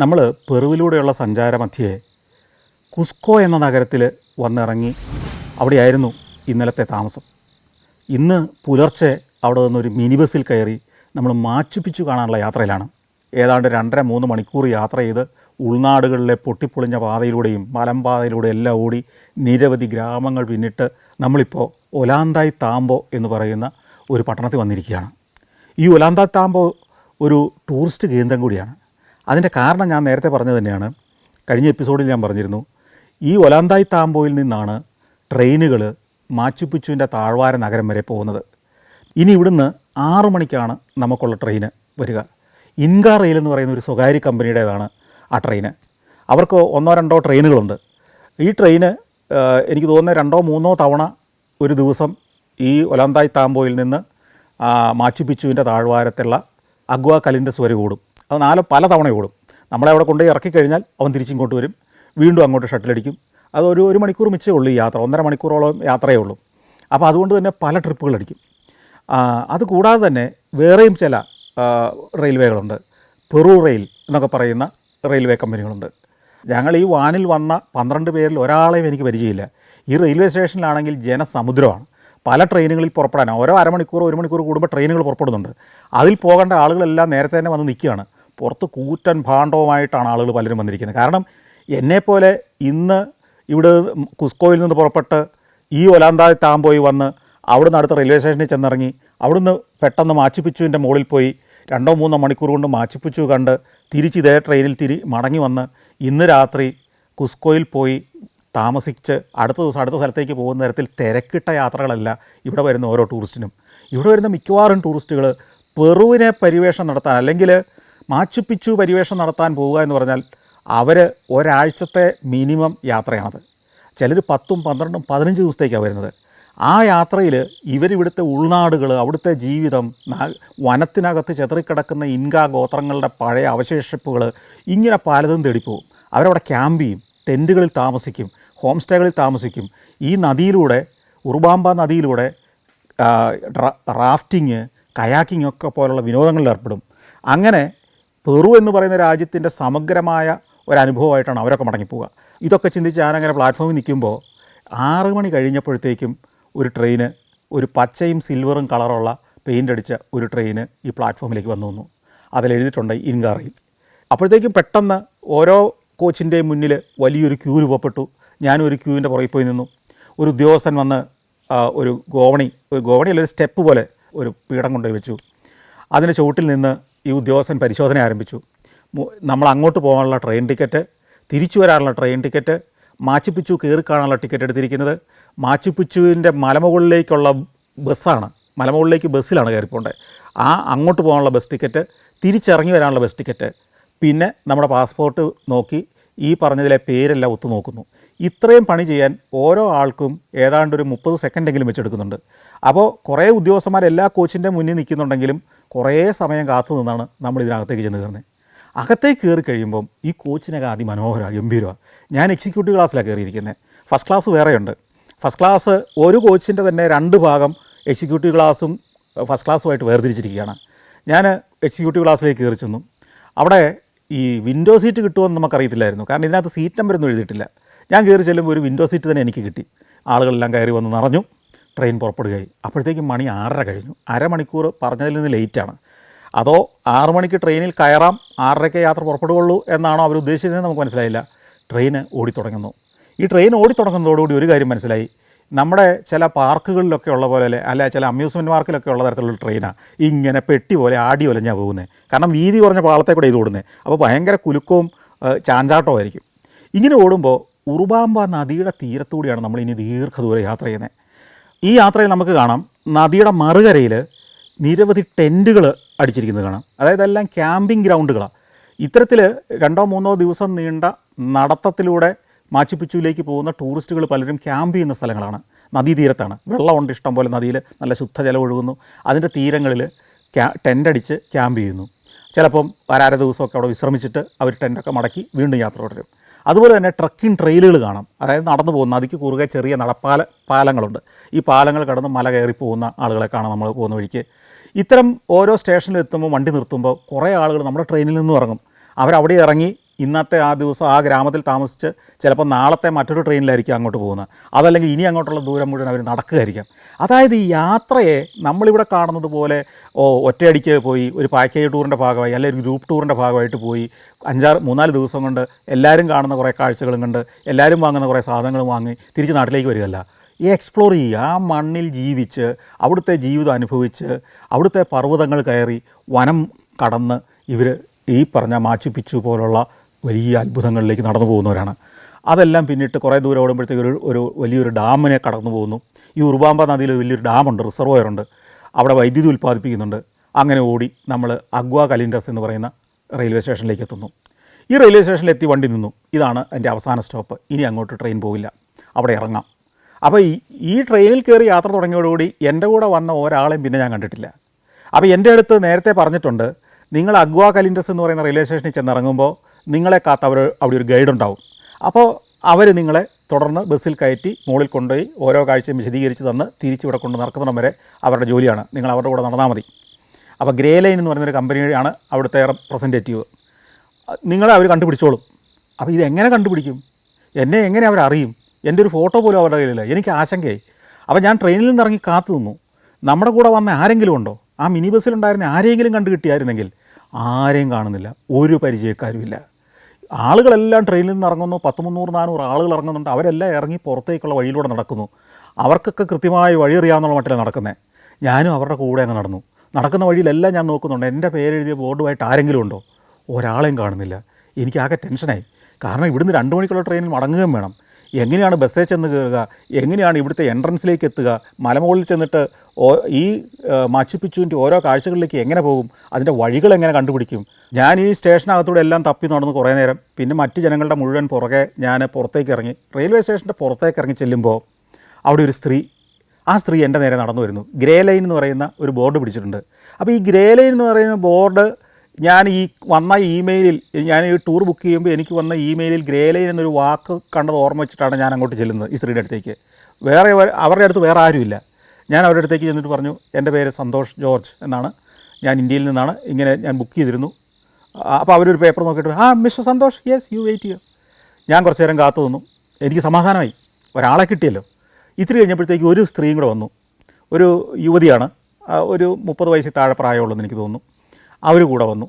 നമ്മൾ പെറുവിലൂടെയുള്ള സഞ്ചാരമധ്യേ കുസ്കോ എന്ന നഗരത്തിൽ വന്നിറങ്ങി അവിടെയായിരുന്നു ഇന്നലത്തെ താമസം. ഇന്ന് പുലർച്ചെ അവിടെ നിന്നൊരു മിനി ബസ്സിൽ കയറി നമ്മൾ മാച്ചുപിച്ചു കാണാനുള്ള യാത്രയിലാണ്. ഏതാണ്ട് രണ്ടര മൂന്ന് മണിക്കൂർ യാത്ര ചെയ്ത് ഉൾനാടുകളിലെ പൊട്ടിപ്പൊളിഞ്ഞ പാതയിലൂടെയും മലമ്പാതയിലൂടെ എല്ലാം ഓടി നിരവധി ഗ്രാമങ്ങൾ പിന്നിട്ട് നമ്മളിപ്പോൾ ഒലാന്തായ് താമ്പോ എന്ന് പറയുന്ന ഒരു പട്ടണത്തിൽ വന്നിരിക്കുകയാണ്. ഈ ഒലാന്തായ് താമ്പോ ഒരു ടൂറിസ്റ്റ് കേന്ദ്രം കൂടിയാണ്. അതിന്റെ കാരണം ഞാൻ നേരത്തെ പറഞ്ഞത് തന്നെയാണ്. കഴിഞ്ഞ എപ്പിസോഡിൽ ഞാൻ പറഞ്ഞിരുന്നു. ഈ ഒലാന്തായി താമ്പോയിൽ നിന്നാണ് ട്രെയിനുകൾ മാച്ചുപിച്ചുവിന്റെ താഴ്വാര നഗരം വരെ പോകുന്നത്. ഇനി ഇവിടുന്ന് ആറു മണിക്കാണ് നമുക്കുള്ള ട്രെയിന് വരിക. ഇൻകാ റെയിൽ എന്ന് പറയുന്ന ഒരു സ്വകാര്യ കമ്പനിയുടേതാണ് ആ ട്രെയിന്. അവർക്ക് ഒന്നോ രണ്ടോ ട്രെയിനുകളുണ്ട്. ഈ ട്രെയിന് എനിക്ക് തോന്നുന്ന രണ്ടോ മൂന്നോ തവണ ഒരു ദിവസം ഈ ഒലാന്തായി താമ്പോയിൽ നിന്ന് മാച്ചുപിച്ചുവിന്റെ താഴ്വാരത്തുള്ള അഗ്വ കലിന്റെ വരെ ഓടും. അത് നാലോ പല തവണ ഓടും. നമ്മളെ അവിടെ കൊണ്ടുപോയി ഇറക്കി കഴിഞ്ഞാൽ അവൻ തിരിച്ചിങ്ങോട്ട് വരും. വീണ്ടും അങ്ങോട്ട് ഷട്ടിലടിക്കും അത് ഒരു ഒരു മണിക്കൂർ മിച്ചേ ഉള്ളൂ ഈ യാത്ര. ഒന്നര മണിക്കൂറോളം യാത്രയേ ഉള്ളൂ. അപ്പോൾ അതുകൊണ്ട് തന്നെ പല ട്രിപ്പുകൾ അടിക്കും. അതുകൂടാതെ തന്നെ വേറെയും ചില റെയിൽവേകളുണ്ട്. പെറു റെയിൽ എന്നൊക്കെ പറയുന്ന റെയിൽവേ കമ്പനികളുണ്ട്. ഞങ്ങൾ ഈ വാനിൽ വന്ന പന്ത്രണ്ട് പേരിൽ ഒരാളെയും എനിക്ക് പരിചയമില്ല. ഈ റെയിൽവേ സ്റ്റേഷനിലാണെങ്കിൽ ജനസമുദ്രമാണ്. പല ട്രെയിനുകളിൽ പുറപ്പെടാൻ. ഓരോ അരമണിക്കൂർ ഒരു മണിക്കൂർ കൂടുമ്പോൾ ട്രെയിനുകൾ പുറപ്പെടുന്നുണ്ട്. അതിൽ പോകേണ്ട ആളുകളെല്ലാം നേരത്തെ തന്നെ വന്ന് നിൽക്കുകയാണ്. പുറത്ത് കൂറ്റൻ ഭാണ്ഡവുമായിട്ടാണ് ആളുകൾ പലരും വന്നിരിക്കുന്നത്. കാരണം എന്നെപ്പോലെ ഇന്ന് ഇവിടെ കുസ്കോയിൽ നിന്ന് പുറപ്പെട്ട് ഈ ഒലാന്തായ് താമ്പോയി വന്ന് അവിടുന്ന് അടുത്ത റെയിൽവേ സ്റ്റേഷനിൽ ചെന്നിറങ്ങി അവിടുന്ന് പെട്ടെന്ന് മാച്ചിപ്പിച്ചുവിന്റെ മുകളിൽ പോയി രണ്ടോ മൂന്നോ മണിക്കൂർ കൊണ്ട് മാച്ചിപ്പിച്ചു കണ്ട് തിരിച്ച് ഇതേ ട്രെയിനിൽ തിരി മടങ്ങി വന്ന് ഇന്ന് രാത്രി കുസ്കോയിൽ പോയി താമസിച്ച് അടുത്ത ദിവസം അടുത്ത സ്ഥലത്തേക്ക് പോകുന്ന തരത്തിൽ തിരക്കിട്ട യാത്രകളല്ല ഇവിടെ വരുന്ന ഓരോ ടൂറിസ്റ്റിനും. ഇവിടെ വരുന്ന മിക്കവാറും ടൂറിസ്റ്റുകൾ പെറുവിനെ പരിവേഷം നടത്താൻ അല്ലെങ്കിൽ മാച്ചുപ്പിച്ചു പരിവേഷം നടത്താൻ പോവുക എന്ന് പറഞ്ഞാൽ അവർ ഒരാഴ്ചത്തെ മിനിമം യാത്രയാണത്. ചിലർ പത്തും പന്ത്രണ്ടും പതിനഞ്ച് ദിവസത്തേക്കാണ് വരുന്നത്. ആ യാത്രയിൽ ഇവരിവിടുത്തെ ഉൾനാടുകൾ അവിടുത്തെ ജീവിതം വനത്തിനകത്ത് ചെതറിക്കിടക്കുന്ന ഇൻകാ ഗോത്രങ്ങളുടെ പഴയ അവശേഷിപ്പുകൾ ഇങ്ങനെ പലതും തേടിപ്പോവും. അവരവിടെ ക്യാമ്പ് ചെയ്യും ടെന്റുകളിൽ താമസിക്കും ഹോം സ്റ്റേകളിൽ താമസിക്കും. ഈ നദിയിലൂടെ ഉറുബാമ്പ നദിയിലൂടെ റാഫ്റ്റിങ് കയാക്കിംഗ് ഒക്കെ പോലുള്ള വിനോദങ്ങളിൽ ഏർപ്പെടും. അങ്ങനെ പെറു എന്ന് പറയുന്ന രാജ്യത്തിന്റെ സമഗ്രമായ ഒരനുഭവമായിട്ടാണ് അവരൊക്കെ മടങ്ങിപ്പോവുക. ഇതൊക്കെ ചിന്തിച്ച് ഞാനങ്ങനെ പ്ലാറ്റ്ഫോമിൽ നിൽക്കുമ്പോൾ ആറ് മണി കഴിഞ്ഞപ്പോഴത്തേക്കും ഒരു ട്രെയിന് ഒരു പച്ചയും സിൽവറും കളറുള്ള പെയിന്റ് അടിച്ച ഒരു ട്രെയിന് ഈ പ്ലാറ്റ്ഫോമിലേക്ക് വന്നു വന്നു. അതിലെഴുതിയിട്ടുണ്ട് ഇൻകാറയിൽ അപ്പോഴത്തേക്കും പെട്ടെന്ന് ഓരോ കോച്ചിന്റെയും മുന്നിൽ വലിയൊരു ക്യൂ രൂപപ്പെട്ടു. ഞാനും ഒരു ക്യൂവിന്റെ പുറകിൽ പോയി നിന്നു. ഒരു ഉദ്യോഗസ്ഥൻ വന്ന് ഒരു ഗോവണി ഒരു ഗോവണി ഒരു സ്റ്റെപ്പ് പോലെ ഒരു പീഠം കൊണ്ടുപോയി വെച്ചു. അതിന്റെ ചുവട്ടിൽ നിന്ന് ഈ ഉദ്യോഗസ്ഥൻ പരിശോധന ആരംഭിച്ചു. നമ്മൾ അങ്ങോട്ട് പോകാനുള്ള ട്രെയിൻ ടിക്കറ്റ് തിരിച്ചു വരാനുള്ള ട്രെയിൻ ടിക്കറ്റ് മാച്ചുപിച്ചു കയറി കാണാനുള്ള ടിക്കറ്റ് എടുത്തിരിക്കുന്നത് മാച്ചുപിച്ചുവിന്റെ മലമുകളിലേക്കുള്ള ബസ്സാണ്. മലമുകളിലേക്ക് ബസ്സിലാണ് കയറിപ്പോണ്ടത് ആ അങ്ങോട്ട് പോകാനുള്ള ബസ് ടിക്കറ്റ് തിരിച്ചിറങ്ങി വരാനുള്ള ബസ് ടിക്കറ്റ് പിന്നെ നമ്മുടെ പാസ്പോർട്ട് നോക്കി ഈ പറഞ്ഞതിലെ പേരെല്ലാം ഒത്തു നോക്കുന്നു. ഇത്രയും പണി ചെയ്യാൻ ഓരോ ആൾക്കും ഏതാണ്ട് ഒരു മുപ്പത് സെക്കൻഡെങ്കിലും വെച്ചെടുക്കുന്നുണ്ട്. അപ്പോൾ കുറേ ഉദ്യോഗസ്ഥന്മാർ എല്ലാ കോച്ചിന്റെ മുന്നിൽ നിൽക്കുന്നുണ്ടെങ്കിലും കുറേ സമയം കാത്തു നിന്നാണ് നമ്മൾ ഇതിനകത്തേക്ക് ചെന്ന് കയറുന്നത്. അകത്തേക്ക് കയറി കഴിയുമ്പം ഈ കോച്ചിനൊക്കെ അതിമനോഹരമാണ് ഗംഭീരമാണ് ഞാൻ എക്സിക്യൂട്ടീവ് ക്ലാസ്സിലാണ് കയറിയിരിക്കുന്നത് ഫസ്റ്റ് ക്ലാസ് വേറെയുണ്ട്. ഫസ്റ്റ് ക്ലാസ് ഒരു കോച്ചിന്റെ തന്നെ രണ്ട് ഭാഗം എക്സിക്യൂട്ടീവ് ക്ലാസ്സും ഫസ്റ്റ് ക്ലാസ്സുമായിട്ട് വേർതിരിച്ചിരിക്കുകയാണ്. ഞാൻ എക്സിക്യൂട്ടീവ് ക്ലാസ്സിലേക്ക് കയറി ചെന്നു. അവിടെ ഈ വിൻഡോ സീറ്റ് കിട്ടുമെന്ന് നമുക്കറിയത്തില്ലായിരുന്നു. കാരണം ഇതിനകത്ത് സീറ്റ് നമ്പർ ഒന്നും എഴുതിയിട്ടില്ല. ഞാൻ കയറി ചെല്ലുമ്പോൾ ഒരു വിൻഡോ സീറ്റ് തന്നെ എനിക്ക് കിട്ടി. ആളുകളെല്ലാം കയറി വന്ന് നിറഞ്ഞു. ട്രെയിൻ പുറപ്പെടുകയായി. അപ്പോഴത്തേക്കും മണി ആറര കഴിഞ്ഞു. അരമണിക്കൂർ പറഞ്ഞതിൽ നിന്ന് ലേറ്റാണ്. അതോ ആറു മണിക്ക് ട്രെയിനിൽ കയറാം ആറരയ്ക്ക് യാത്ര പുറപ്പെടുകയുള്ളൂ എന്നാണോ അവർ ഉദ്ദേശിച്ചതെന്ന് നമുക്ക് മനസ്സിലായില്ല. ട്രെയിന് ഓടിത്തുടങ്ങുന്നു ഈ ട്രെയിൻ ഓടിത്തുടങ്ങുന്നതോടുകൂടി ഒരു കാര്യം മനസ്സിലായി. നമ്മുടെ ചില പാർക്കുകളിലൊക്കെ ഉള്ള പോലെ അല്ലെ? ചില അമ്യൂസ്മെന്റ് പാർക്കിലൊക്കെ ഉള്ള തരത്തിലുള്ള ട്രെയിനാണ്. ഇങ്ങനെ പെട്ടി പോലെ ആടി ഒലഞ്ഞാൽ പോകുന്നത് കാരണം വീതി കുറഞ്ഞ പാളത്തെ കൂടെ ഇത് ഓടുന്നത് അപ്പോൾ ഭയങ്കര കുലുക്കവും ചാഞ്ചാട്ടവും ആയിരിക്കും. ഇങ്ങനെ ഓടുമ്പോൾ ഉറുബാമ്പ നദിയുടെ തീരത്തൂടെയാണ് നമ്മൾ ഇനി ദീർഘദൂരം യാത്ര ചെയ്യുന്നത്. ഈ യാത്രയിൽ നമുക്ക് കാണാം നദിയുടെ മറുകരയിൽ നിരവധി ടെന്റുകൾ അടിച്ചിരിക്കുന്നത് കാണാം. അതായത് എല്ലാം ക്യാമ്പിംഗ് ഗ്രൗണ്ടുകളാണ് ഇത്തരത്തിൽ രണ്ടോ മൂന്നോ ദിവസം നീണ്ട നടത്തത്തിലൂടെ മാച്ചുപിച്ചുവിലേക്ക് പോകുന്ന ടൂറിസ്റ്റുകൾ പലരും ക്യാമ്പ് ചെയ്യുന്ന സ്ഥലങ്ങളാണ്. നദീതീരത്താണ്. വെള്ളമുണ്ട് ഇഷ്ടം പോലെ നദിയിൽ നല്ല ശുദ്ധജലം ഒഴുകുന്നു. അതിന്റെ തീരങ്ങളിൽ ക്യാ ടെന്റടിച്ച് ക്യാമ്പ് ചെയ്യുന്നു. ചിലപ്പം വരാര ദിവസമൊക്കെ അവിടെ വിശ്രമിച്ചിട്ട് അവർ ടെന്റൊക്കെ മടക്കി വീണ്ടും യാത്ര തുടരും. അതുപോലെ തന്നെ ട്രക്കിംഗ് ട്രെയിലുകൾ കാണാം. അതായത് നടന്നു പോകുന്ന നദിക്ക് കുറുകെ ചെറിയ നടപ്പാല പാലങ്ങളുണ്ട്. ഈ പാലങ്ങൾ കടന്ന് മല കയറി പോകുന്ന ആളുകളെ കാണാം നമ്മൾ പോകുന്ന വഴിക്ക്. ഇത്തരം ഓരോ സ്റ്റേഷനിൽ എത്തുമ്പോൾ വണ്ടി നിർത്തുമ്പോൾ കുറേ ആളുകൾ നമ്മുടെ ട്രെയിനിൽ നിന്നും ഇറങ്ങും. അവരവിടെ ഇറങ്ങി ഇന്നത്തെ ആ ദിവസം ആ ഗ്രാമത്തിൽ താമസിച്ച് ചിലപ്പോൾ നാളത്തെ മറ്റൊരു ട്രെയിനിലായിരിക്കും അങ്ങോട്ട് പോകുന്നത്. അതല്ലെങ്കിൽ ഇനി അങ്ങോട്ടുള്ള ദൂരം മുഴുവൻ അവർ നടക്കുകയായിരിക്കാം. അതായത് ഈ യാത്രയെ നമ്മളിവിടെ കാണുന്നത് പോലെ ഓ ഒറ്റയടിക്ക് പോയി ഒരു പാക്കേജ് ടൂറിന്റെ ഭാഗമായി അല്ലെങ്കിൽ ഒരു ഗ്രൂപ്പ് ടൂറിന്റെ ഭാഗമായിട്ട് പോയി അഞ്ചാറ് മൂന്നാൽ ദിവസം കൊണ്ട് എല്ലാവരും കാണുന്ന കുറേ കാഴ്ചകളും കണ്ട് എല്ലാവരും വാങ്ങുന്ന കുറേ സാധനങ്ങൾ വാങ്ങി തിരിച്ച് നാട്ടിലേക്ക് വരികയല്ല. ഈ എക്സ്പ്ലോർ ചെയ്യുക ആ മണ്ണിൽ ജീവിച്ച് അവിടുത്തെ ജീവിതം അനുഭവിച്ച് അവിടുത്തെ പർവതങ്ങൾ കയറി വനം കടന്ന് ഇവർ ഈ പറഞ്ഞ മാച്ചുപിച്ചു പോലുള്ള വലിയ അത്ഭുതങ്ങളിലേക്ക് നടന്നു പോകുന്നവരാണ്. അതെല്ലാം പിന്നിട്ട് കുറേ ദൂരം ഓടുമ്പോഴത്തേക്ക് ഒരു ഒരു വലിയൊരു ഡാമിനെ കടന്നു പോകുന്നു. ഈ ഉറുബാമ്പ നദിയിൽ വലിയൊരു ഡാമുണ്ട് റിസർവോയർ ഉണ്ട്. അവിടെ വൈദ്യുതി ഉൽപ്പാദിപ്പിക്കുന്നുണ്ട്. അങ്ങനെ ഓടി നമ്മൾ അഗ്വ കലിൻഡസ് എന്ന് പറയുന്ന റെയിൽവേ സ്റ്റേഷനിലേക്ക് എത്തുന്നു. ഈ റെയിൽവേ സ്റ്റേഷനിൽ എത്തി വണ്ടി നിന്നു. ഇതാണ് എന്റെ അവസാന സ്റ്റോപ്പ്. ഇനി അങ്ങോട്ട് ട്രെയിൻ പോവില്ല. അവിടെ ഇറങ്ങാം. അപ്പോൾ ഈ ഈ ട്രെയിനിൽ കയറി യാത്ര തുടങ്ങിയോടുകൂടി എന്റെ കൂടെ വന്ന ഒരാളെയും പിന്നെ ഞാൻ കണ്ടിട്ടില്ല. അപ്പോൾ എന്റെ അടുത്ത് നേരത്തെ പറഞ്ഞിട്ടുണ്ട് നിങ്ങൾ അഗ്വ കലിൻഡസ് എന്ന് പറയുന്ന റെയിൽവേ സ്റ്റേഷനിൽ ചെന്നിറങ്ങുമ്പോൾ നിങ്ങളെ കാത്ത് അവർ അവിടെ ഒരു ഗൈഡ് ഉണ്ടാവും അപ്പോൾ അവർ നിങ്ങളെ തുടർന്ന് ബസ്സിൽ കയറ്റി മുകളിൽ കൊണ്ടുപോയി ഓരോ കാഴ്ചയും വിശദീകരിച്ച് തന്ന് തിരിച്ചിവിടെ കൊണ്ട് നടക്കുന്നിടം വരെ അവരുടെ ജോലിയാണ്. നിങ്ങൾ അവരുടെ കൂടെ നടന്നാൽ മതി. അപ്പോൾ ഗ്രേ ലൈൻ എന്ന് പറയുന്നൊരു കമ്പനിയാണ് അവിടുത്തെ റെപ്രസെന്റേറ്റീവ് നിങ്ങളെ അവർ കണ്ടുപിടിച്ചോളും. അപ്പോൾ ഇതെങ്ങനെ കണ്ടുപിടിക്കും? എന്നെ എങ്ങനെ അവർ അറിയും? എന്റെ ഒരു ഫോട്ടോ പോലും അവരുടെ കയ്യിലില്ല. എനിക്ക് ആശങ്കയായി. അപ്പോൾ ഞാൻ ട്രെയിനിൽ നിന്ന് ഇറങ്ങി കാത്തു നിന്നു. നമ്മുടെ കൂടെ വന്ന ആരെങ്കിലും ഉണ്ടോ? ആ മിനി ബസ്സിലുണ്ടായിരുന്ന ആരെങ്കിലും കണ്ടു കിട്ടിയായിരുന്നെങ്കിൽ ആരെയും കാണുന്നില്ല. ഒരു പരിചയക്കാരുമില്ല. ആളുകളെല്ലാം ട്രെയിനിൽ നിന്ന് ഇറങ്ങുന്നു. പത്ത് മുന്നൂറ് നാനൂറ് ആളുകൾ ഇറങ്ങുന്നുണ്ട്. അവരെല്ലാം ഇറങ്ങി പുറത്തേക്കുള്ള വഴിയിലൂടെ നടക്കുന്നു. അവർക്കൊക്കെ കൃത്യമായി വഴി അറിയാമെന്നുള്ള മട്ടിലാണ് നടക്കുന്നത് ഞാനും അവരുടെ കൂടെ അങ്ങ് നടന്നു. നടക്കുന്ന വഴിയിലെല്ലാം ഞാൻ നോക്കുന്നുണ്ട്. എന്റെ പേരെഴുതിയ ബോർഡുമായിട്ട് ആരെങ്കിലും ഉണ്ടോ? ഒരാളെയും കാണുന്നില്ല. എനിക്കാകെ ടെൻഷനായി കാരണം ഇവിടുന്ന് രണ്ട് മണിക്കുള്ള ട്രെയിനിൽ മടങ്ങുകയും വേണം. എങ്ങനെയാണ് ബസ്സിൽ ചെന്ന് കയറുക? എങ്ങനെയാണ് ഇവിടുത്തെ എൻട്രൻസിലേക്ക് എത്തുക? മലമുകളിൽ ചെന്നിട്ട് ഈ മച്ചുപിച്ചുവിന്റെ ഓരോ കാഴ്ചകളിലേക്ക് എങ്ങനെ പോകും? അതിന്റെ വഴികൾ എങ്ങനെ കണ്ടുപിടിക്കും? ഞാൻ ഈ സ്റ്റേഷനകത്തൂടെ എല്ലാം തപ്പി നടന്ന് കുറേ നേരം. പിന്നെ മറ്റ് ജനങ്ങളുടെ മുഴുവൻ പുറകെ ഞാൻ പുറത്തേക്ക് ഇറങ്ങി. റെയിൽവേ സ്റ്റേഷന്റെ പുറത്തേക്ക് ഇറങ്ങി ചെല്ലുമ്പോൾ അവിടെ ഒരു സ്ത്രീ ആ സ്ത്രീ എന്റെ നേരെ നടന്നു വരുന്നു. ഗ്രേ ലൈൻ എന്ന് പറയുന്ന ഒരു ബോർഡ് പിടിച്ചിട്ടുണ്ട്. അപ്പോൾ ഈ ഗ്രേ ലൈൻ എന്ന് പറയുന്ന ബോർഡ് ഞാൻ ഈ വന്ന ഇമെയിലിൽ ഞാൻ ഈ ടൂർ ബുക്ക് ചെയ്യുമ്പോൾ എനിക്ക് വന്ന ഇമെയിലിൽ ഗ്രേ ലൈൻ എന്നൊരു വാക്ക് കണ്ടത് ഓർമ്മ വെച്ചിട്ടാണ് ഞാൻ അങ്ങോട്ട് ചെല്ലുന്നത് ഈ സ്ത്രീയുടെ അടുത്തേക്ക്. വേറെ അവരുടെ അടുത്ത് വേറെ ആരുമില്ല. ഞാൻ അവരുടെ അടുത്തേക്ക് ചെന്നിട്ട് പറഞ്ഞു എന്റെ പേര് സന്തോഷ് ജോർജ് എന്നാണ്. ഞാൻ ഇന്ത്യയിൽ നിന്നാണ് ഇങ്ങനെ ഞാൻ ബുക്ക് ചെയ്തിരുന്നു. അപ്പോൾ അവരൊരു പേപ്പർ നോക്കിയിട്ട് ആ mister Santhosh yes you wait ചെയ്യും ഞാൻ കുറച്ച് നേരം കാത്തു നിന്നു. എനിക്ക് സമാധാനമായി. ഒരാളെ കിട്ടിയല്ലോ. ഇത്തിരി കഴിഞ്ഞപ്പോഴത്തേക്ക് ഒരു സ്ത്രീയും കൂടെ വന്നു. ഒരു യുവതിയാണ്. ഒരു മുപ്പത് വയസ്സിൽ താഴെ പ്രായമുള്ളതെന്ന് എനിക്ക് തോന്നുന്നു. അവർ കൂടെ വന്നു.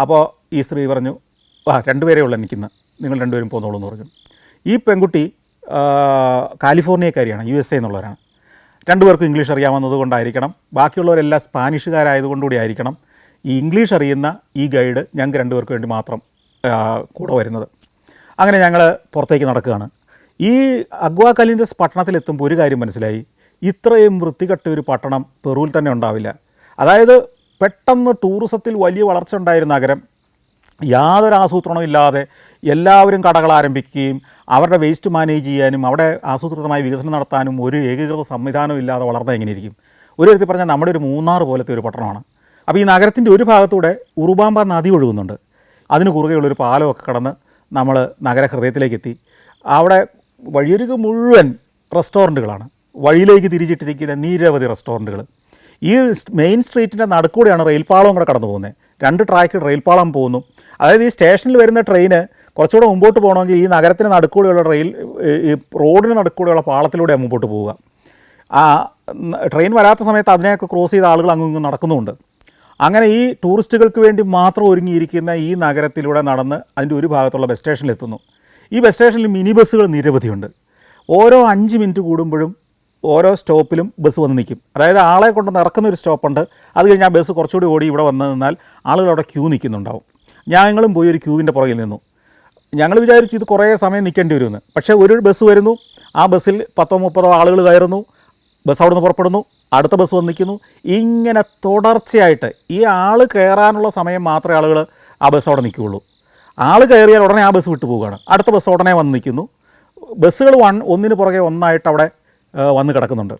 അപ്പോൾ ഈ സ്ത്രീ പറഞ്ഞു ആ രണ്ടുപേരേ ഉള്ളൂ എനിക്കിന്ന്. നിങ്ങൾ രണ്ടുപേരും പോന്നോളൂ എന്ന് പറഞ്ഞു. ഈ പെൺകുട്ടി കാലിഫോർണിയക്കാരിയാണ് യു എസ് എ എന്നുള്ളവരാണ്. രണ്ടുപേർക്കും ഇംഗ്ലീഷ് അറിയാവുന്നത് കൊണ്ടായിരിക്കണം. ബാക്കിയുള്ളവരെല്ലാം സ്പാനിഷുകാരായതുകൊണ്ടുകൂടി ആയിരിക്കണം. ഈ ഇംഗ്ലീഷ് അറിയുന്ന ഈ ഗൈഡ് ഞങ്ങൾക്ക് രണ്ടുപേർക്ക് വേണ്ടി മാത്രം കൂടെ വരുന്നത്. അങ്ങനെ ഞങ്ങൾ പുറത്തേക്ക് നടക്കുകയാണ്. ഈ അഗ്വാ കലിൻഡസ് പട്ടണത്തിലെത്തുമ്പോൾ ഒരു കാര്യം മനസ്സിലായി. ഇത്രയും വൃത്തികെട്ട ഒരു പട്ടണം പെറുവിൽ തന്നെ ഉണ്ടാവില്ല. അതായത് പെട്ടെന്ന് ടൂറിസത്തിൽ വലിയ വളർച്ച ഉണ്ടായിരുന്ന നഗരം യാതൊരു ആസൂത്രണവും ഇല്ലാതെ എല്ലാവരും കടകൾ ആരംഭിക്കുകയും അവരുടെ വേസ്റ്റ് മാനേജ് ചെയ്യാനും അവിടെ ആസൂത്രിതമായി വികസനം നടത്താനും ഒരു ഏകീകൃത സംവിധാനം ഇല്ലാതെ വളർന്നത് എങ്ങനെയിരിക്കും? ഒരു വിധത്തിൽ പറഞ്ഞാൽ നമ്മുടെ ഒരു മൂന്നാർ പോലത്തെ ഒരു പട്ടണമാണ്. അപ്പോൾ ഈ നഗരത്തിന്റെ ഒരു ഭാഗത്തൂടെ ഉറുബാമ്പ നദി ഒഴുകുന്നുണ്ട്. അതിന് കുറുകെയുള്ളൊരു പാലമൊക്കെ കടന്ന് നമ്മൾ നഗരഹൃദയത്തിലേക്ക് എത്തി അവിടെ വഴിയൊരുക്ക് മുഴുവൻ റെസ്റ്റോറന്റുകളാണ് വഴിയിലേക്ക് തിരിച്ചിട്ടിരിക്കുന്ന നിരവധി റെസ്റ്റോറന്റുകൾ ഈ മെയിൻ സ്ട്രീറ്റിന്റെ നടുക്കൂടെയാണ് റെയിൽപാളവും കൂടെ കടന്നു പോകുന്നത്. രണ്ട് ട്രാക്കിൽ റെയിൽപാളം പോകുന്നു. അതായത് ഈ സ്റ്റേഷനിൽ വരുന്ന ട്രെയിന് കുറച്ചുകൂടെ മുമ്പോട്ട് പോകണമെങ്കിൽ ഈ നഗരത്തിന് നടുക്കൂടെയുള്ള റെയിൽ ഈ റോഡിന് നടുക്കൂടെയുള്ള പാളത്തിലൂടെ മുമ്പോട്ട് പോവുക. ആ ട്രെയിൻ വരാത്ത സമയത്ത് അതിനെയൊക്കെ ക്രോസ് ചെയ്ത ആളുകൾ അങ്ങും നടക്കുന്നുണ്ട്. അങ്ങനെ ഈ ടൂറിസ്റ്റുകൾക്ക് വേണ്ടി മാത്രം ഒരുങ്ങിയിരിക്കുന്ന ഈ നഗരത്തിലൂടെ നടന്ന് അതിന്റെ ഒരു ഭാഗത്തുള്ള ബസ് സ്റ്റേഷനിലെത്തുന്നു ഈ ബസ് സ്റ്റേഷനിൽ മിനി ബസ്സുകൾ നിരവധിയുണ്ട്. ഓരോ അഞ്ച് മിനിറ്റ് കൂടുമ്പോഴും ഓരോ സ്റ്റോപ്പിലും ബസ് വന്ന് നിൽക്കും. അതായത് ആളെ കൊണ്ട് ഇറക്കുന്ന ഒരു സ്റ്റോപ്പുണ്ട്. അത് കഴിഞ്ഞ് ആ ബസ് കുറച്ചുകൂടി ഓടി ഇവിടെ വന്നു നിന്നാൽ ആളുകൾ അവിടെ ക്യൂ നിൽക്കുന്നുണ്ടാവും. ഞങ്ങളും പോയി ഒരു ക്യൂവിന്റെ പുറകിൽ നിന്നു. ഞങ്ങൾ വിചാരിച്ചു ഇത് കുറേ സമയം നിൽക്കേണ്ടി വരുമെന്ന്. പക്ഷേ ഒരു ബസ് വരുന്നു. ആ ബസ്സിൽ പത്തോ മുപ്പതോ ആളുകൾ കയറുന്നു. ബസ് അവിടെ നിന്ന് പുറപ്പെടുന്നു. അടുത്ത ബസ് വന്ന് നിൽക്കുന്നു. ഇങ്ങനെ തുടർച്ചയായിട്ട് ഈ ആൾ കയറാനുള്ള സമയം മാത്രമേ ആളുകൾ ആ ബസ് അവിടെ നിൽക്കുകയുള്ളൂ. ആൾ കയറിയാൽ ഉടനെ ആ ബസ് വിട്ടു പോവുകയാണ്. അടുത്ത ബസ് ഉടനെ വന്ന് നിൽക്കുന്നു. ബസ്സുകൾ വൺ ഒന്നിന് പുറകെ ഒന്നായിട്ട് അവിടെ വന്ന് കിടക്കുന്നുണ്ട്.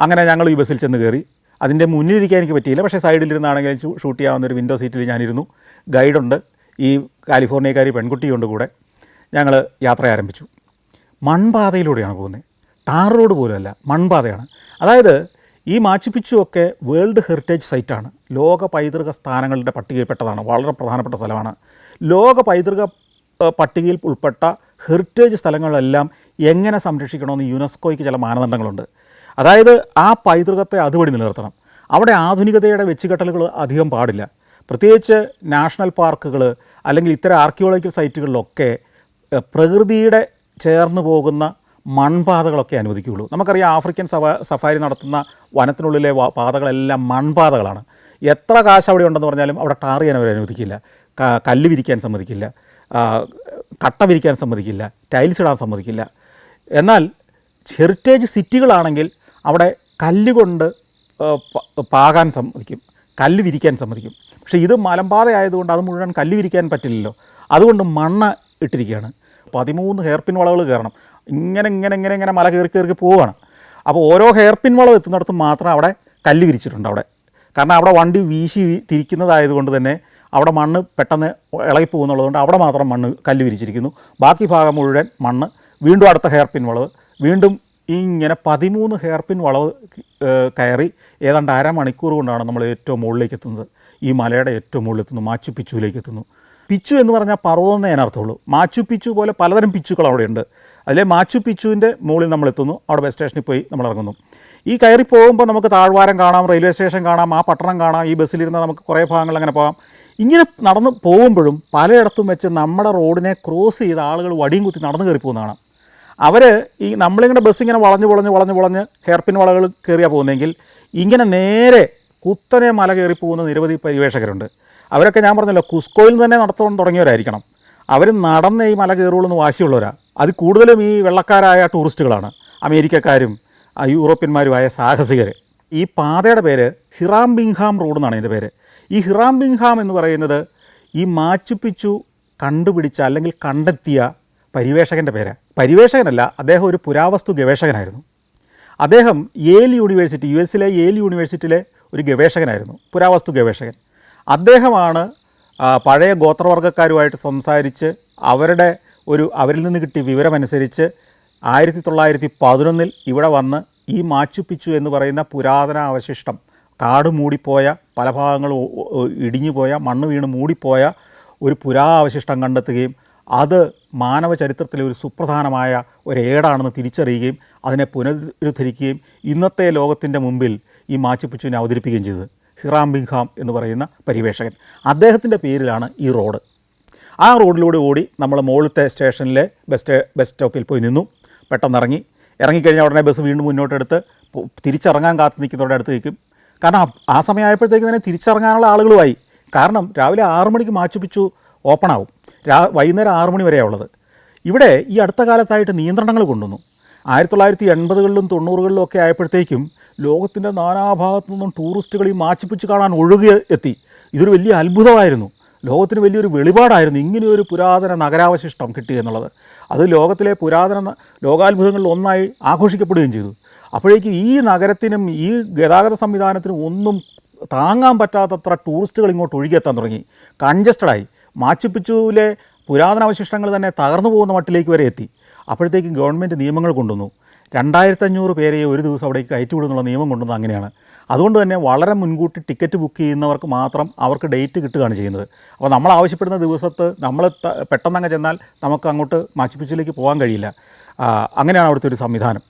അങ്ങനെ ഞങ്ങൾ ഈ ബസ്സിൽ ചെന്ന് കയറി. അതിന്റെ മുന്നിലിരിക്കാൻ എനിക്ക് പറ്റിയില്ല. പക്ഷേ സൈഡിലിരുന്നാണെങ്കിൽ ഷൂട്ട് ചെയ്യാവുന്ന ഒരു വിൻഡോ സീറ്റിൽ ഞാനിരുന്നു. ഗൈഡുണ്ട്. ഈ കാലിഫോർണിയക്കാരി പെൺകുട്ടിയുണ്ട് കൂടെ. ഞങ്ങൾ യാത്ര ആരംഭിച്ചു. മൺപാതയിലൂടെയാണ് പോകുന്നത്. ടാർ റോഡ് പോലുമല്ല മൺപാതയാണ്. അതായത് ഈ മാച്ചുപിച്ചു ഒക്കെ വേൾഡ് ഹെറിറ്റേജ് സൈറ്റാണ്. ലോക പൈതൃക സ്ഥാനങ്ങളുടെ പട്ടികയിൽപ്പെട്ടതാണ്. വളരെ പ്രധാനപ്പെട്ട സ്ഥലമാണ്. ലോക പൈതൃക പട്ടികയിൽ ഉൾപ്പെട്ട ഹെറിറ്റേജ് സ്ഥലങ്ങളെല്ലാം എങ്ങനെ സംരക്ഷിക്കണമെന്ന് യുനെസ്കോയ്ക്ക് ചില മാനദണ്ഡങ്ങളുണ്ട്. അതായത് ആ പൈതൃകത്തെ അതുവഴി നിലനിർത്തണം. അവിടെ ആധുനികതയുടെ വെച്ചുകെട്ടലുകൾ അധികം പാടില്ല. പ്രത്യേകിച്ച് നാഷണൽ പാർക്കുകൾ അല്ലെങ്കിൽ ഇത്തരം ആർക്കിയോളജിക്കൽ സൈറ്റുകളിലൊക്കെ പ്രകൃതിയുടെ ചേർന്ന് പോകുന്ന മൺപാതകളൊക്കെ അനുവദിക്കുകയുള്ളൂ. നമുക്കറിയാം ആഫ്രിക്കൻ സഫ സഫാരി നടത്തുന്ന വനത്തിനുള്ളിലെ പാതകളെല്ലാം മൺപാതകളാണ്. എത്ര കാശ് അവിടെ ഉണ്ടെന്ന് പറഞ്ഞാലും അവിടെ ടാർ ചെയ്യാൻ അവർ അനുവദിക്കില്ല. കല്ല് വിരിക്കാൻ സമ്മതിക്കില്ല. കട്ട വിരിക്കാൻ സമ്മതിക്കില്ല. ടൈൽസ് ഇടാൻ സമ്മതിക്കില്ല. എന്നാൽ ഹെറിറ്റേജ് സിറ്റികളാണെങ്കിൽ അവിടെ കല്ലുകൊണ്ട് പാകാൻ സമ്മതിക്കും കല്ല് വിരിക്കാൻ സമ്മതിക്കും. പക്ഷേ ഇത് മലമ്പാത ആയതുകൊണ്ട് അത് മുഴുവൻ കല്ല് വിരിക്കാൻ പറ്റില്ലല്ലോ. അതുകൊണ്ട് മണ്ണ് ഇട്ടിരിക്കുകയാണ്. പതിമൂന്ന് ഹെയർപിൻ വളകൾ കയറണം. ഇങ്ങനെ ഇങ്ങനെ ഇങ്ങനെ ഇങ്ങനെ മല കയറി കയറി പോവുകയാണ്. അപ്പോൾ ഓരോ ഹെയർപിൻ വളം എത്തുന്നിടത്ത് മാത്രം അവിടെ കല്ല് വിരിച്ചിട്ടുണ്ട് അവിടെ. കാരണം അവിടെ വണ്ടി വീശി തിരിക്കുന്നതായതുകൊണ്ട് തന്നെ അവിടെ മണ്ണ് പെട്ടെന്ന് ഇളകിപ്പോകുന്നുള്ളതുകൊണ്ട് അവിടെ മാത്രം മണ്ണ് കല്ല് വിരിച്ചിരിക്കുന്നു. ബാക്കി ഭാഗം മുഴുവൻ മണ്ണ് വീണ്ടും അടുത്ത ഹെയർ പിൻ വളവ്. വീണ്ടും ഇങ്ങനെ പതിമൂന്ന് ഹെയർ പിൻ വളവ് കയറി ഏതാണ്ട് അരമണിക്കൂർ കൊണ്ടാണ് നമ്മൾ ഏറ്റവും മുകളിലേക്ക് എത്തുന്നത്. ഈ മലയുടെ ഏറ്റവും മുകളിൽ എത്തുന്നു മാച്ചു പിച്ചുവിലേക്ക് എത്തുന്നു. പിച്ചു എന്ന് പറഞ്ഞാൽ പർവതം എന്നേ അതിനർത്ഥമുള്ളൂ. മാച്ചു പിച്ചു പോലെ പലതരം പിച്ചുകൾ അവിടെയുണ്ട് അതിലെ മാച്ചു പിച്ചുവിന്റെ മുകളിൽ നമ്മൾ എത്തുന്നു അവിടെ ബസ് സ്റ്റേഷനിൽ പോയി നമ്മൾ ഇറങ്ങുന്നു. ഈ കയറി പോകുമ്പോൾ നമുക്ക് താഴ്വാരം കാണാം റെയിൽവേ സ്റ്റേഷൻ കാണാം ആ പട്ടണം കാണാം ഈ ബസ്സിലിരുന്ന് നമുക്ക് കുറേ ഭാഗങ്ങൾ അങ്ങനെ പോകാം. ഇങ്ങനെ നടന്ന് പോകുമ്പോഴും പലയിടത്തും വെച്ച് നമ്മുടെ റോഡിനെ ക്രോസ് ചെയ്ത് ആളുകൾ വടിയും കുത്തി നടന്നു കയറി പോകുന്നതാണ്. അവർ ഈ നമ്മളിങ്ങനെ ബസ് ഇങ്ങനെ വളഞ്ഞ് വളഞ്ഞ് വളഞ്ഞ് വളഞ്ഞ് ഹെയർപിൻ വളകൾ കയറിയാൽ പോകുന്നതെങ്കിൽ ഇങ്ങനെ നേരെ കുത്തനെ മല കയറി പോകുന്ന നിരവധി പരിവേഷകരുണ്ട് അവരൊക്കെ ഞാൻ പറഞ്ഞല്ലോ കുസ്കോയിൽ തന്നെ നടത്താൻ തുടങ്ങിയവരായിരിക്കണം. അവർ നടന്ന് ഈ മല കയറുള്ളൂ എന്ന് വാശിയുള്ളവരാണ് അത് കൂടുതലും ഈ വെള്ളക്കാരായ ടൂറിസ്റ്റുകളാണ്. അമേരിക്കക്കാരും യൂറോപ്യന്മാരുമായ സാഹസികർ ഈ പാതയുടെ പേര് ഹിറാം ബിങ്ഹാം റോഡ് എന്നാണ് ഇതിന്റെ പേര്. ഈ ഹിറാം ബിങ്ഹാം എന്ന് പറയുന്നത് ഈ മാച്ചുപിച്ചു കണ്ടുപിടിച്ച അല്ലെങ്കിൽ കണ്ടെത്തിയ പരിവേഷകന്റെ പേര്. പരിവേഷകനല്ല അദ്ദേഹം ഒരു പുരാവസ്തു ഗവേഷകനായിരുന്നു. അദ്ദേഹം യേൽ യൂണിവേഴ്സിറ്റി യു എസിലെ യേൽ യൂണിവേഴ്സിറ്റിയിലെ ഒരു ഗവേഷകനായിരുന്നു പുരാവസ്തു ഗവേഷകൻ. അദ്ദേഹമാണ് പഴയ ഗോത്രവർഗക്കാരുമായിട്ട് സംസാരിച്ച് അവരുടെ ഒരു അവരിൽ നിന്ന് കിട്ടിയ വിവരമനുസരിച്ച് ആയിരത്തി തൊള്ളായിരത്തി പതിനൊന്നിൽ ഇവിടെ വന്ന് ഈ മാച്ചുപിച്ചു എന്ന് പറയുന്ന പുരാതന അവശിഷ്ടം കാട് മൂടിപ്പോയ പല ഭാഗങ്ങളും ഇടിഞ്ഞു പോയ മണ്ണ് വീണ് മൂടിപ്പോയ ഒരു പുരാവശിഷ്ടം കണ്ടെത്തുകയും അത് മാനവ ചരിത്രത്തിലെ ഒരു സുപ്രധാനമായ ഒരു ഏടാണെന്ന് തിരിച്ചറിയുകയും അതിനെ പുനരുദ്ധരിക്കുകയും ഇന്നത്തെ ലോകത്തിന്റെ മുമ്പിൽ ഈ മാച്ചുപിച്ചുവിനെ അവതരിപ്പിക്കുകയും ചെയ്തത് ഹിറാം ബിങ്ഹാം എന്ന് പറയുന്ന പരിവേഷകൻ അദ്ദേഹത്തിന്റെ പേരിലാണ് ഈ റോഡ്. ആ റോഡിലൂടെ ഓടി നമ്മൾ മുകളിലത്തെ സ്റ്റേഷനിലെ ബസ് ബസ് സ്റ്റോപ്പിൽ പോയി നിന്നു. പെട്ടെന്ന് ഇറങ്ങി ഇറങ്ങിക്കഴിഞ്ഞാൽ ഉടനെ ബസ് വീണ്ടും മുന്നോട്ടെടുത്ത് തിരിച്ചിറങ്ങാൻ കാത്തു നിൽക്കുന്നവരുടെ അടുത്ത് നിൽക്കും. കാരണം ആ സമയമായപ്പോഴത്തേക്ക് തന്നെ തിരിച്ചിറങ്ങാനുള്ള ആളുകളുമായി. കാരണം രാവിലെ ആറു മണിക്ക് മാച്ചുപിച്ചു ഓപ്പൺ ആവും രാ വൈകുന്നേരം ആറു മണി വരെയാണ് ഉള്ളത്. ഇവിടെ ഈ അടുത്ത കാലത്തായിട്ട് നിയന്ത്രണങ്ങൾ കൊണ്ടുവന്നു. ആയിരത്തി തൊള്ളായിരത്തി എൺപതുകളിലും തൊണ്ണൂറുകളിലും ഒക്കെ ആയപ്പോഴത്തേക്കും ലോകത്തിന്റെ നാനാഭാഗത്തു നിന്നും ടൂറിസ്റ്റുകൾ ഈ മാച്ചിപ്പിച്ച് കാണാൻ ഒഴുകി എത്തി. ഇതൊരു വലിയ അത്ഭുതമായിരുന്നു. ലോകത്തിന് വലിയൊരു വെളിപാടായിരുന്നു ഇങ്ങനെയൊരു പുരാതന നഗരാവശിഷ്ടം കിട്ടി എന്നുള്ളത്. അത് ലോകത്തിലെ പുരാതന ലോകാത്ഭുതങ്ങളിൽ ഒന്നായി ആഘോഷിക്കപ്പെടുകയും ചെയ്തു. അപ്പോഴേക്കും ഈ നഗരത്തിനും ഈ ഗതാഗത സംവിധാനത്തിനും ഒന്നും താങ്ങാൻ പറ്റാത്തത്ര ടൂറിസ്റ്റുകൾ ഇങ്ങോട്ട് ഒഴുകിയെത്താൻ തുടങ്ങി. കൺജസ്റ്റഡായി. മാച്ചുപിച്ചുവിലെ പുരാതനാവശിഷ്ടങ്ങൾ തന്നെ തകർന്നു പോകുന്ന മട്ടിലേക്ക് വരെ എത്തി. അപ്പോഴത്തേക്കും ഗവൺമെന്റ് നിയമങ്ങൾ കൊണ്ടുവന്നു. രണ്ടായിരത്തഞ്ഞൂറ് പേരെ ഒരു ദിവസം അവിടേക്ക് കയറ്റിവിടുന്നുള്ള നിയമം കൊണ്ടുവന്നത് അങ്ങനെയാണ്. അതുകൊണ്ട് തന്നെ വളരെ മുൻകൂട്ടി ടിക്കറ്റ് ബുക്ക് ചെയ്യുന്നവർക്ക് മാത്രം അവർക്ക് ഡേറ്റ് കിട്ടുകയാണ് ചെയ്യുന്നത്. അപ്പോൾ നമ്മൾ ആവശ്യപ്പെടുന്ന ദിവസത്ത് നമ്മൾ പെട്ടെന്നങ്ങ് ചെന്നാൽ നമുക്ക് അങ്ങോട്ട് മാച്ചുപിച്ചിലേക്ക് പോകാൻ കഴിയില്ല. അങ്ങനെയാണ് അവിടുത്തെ ഒരു സംവിധാനം.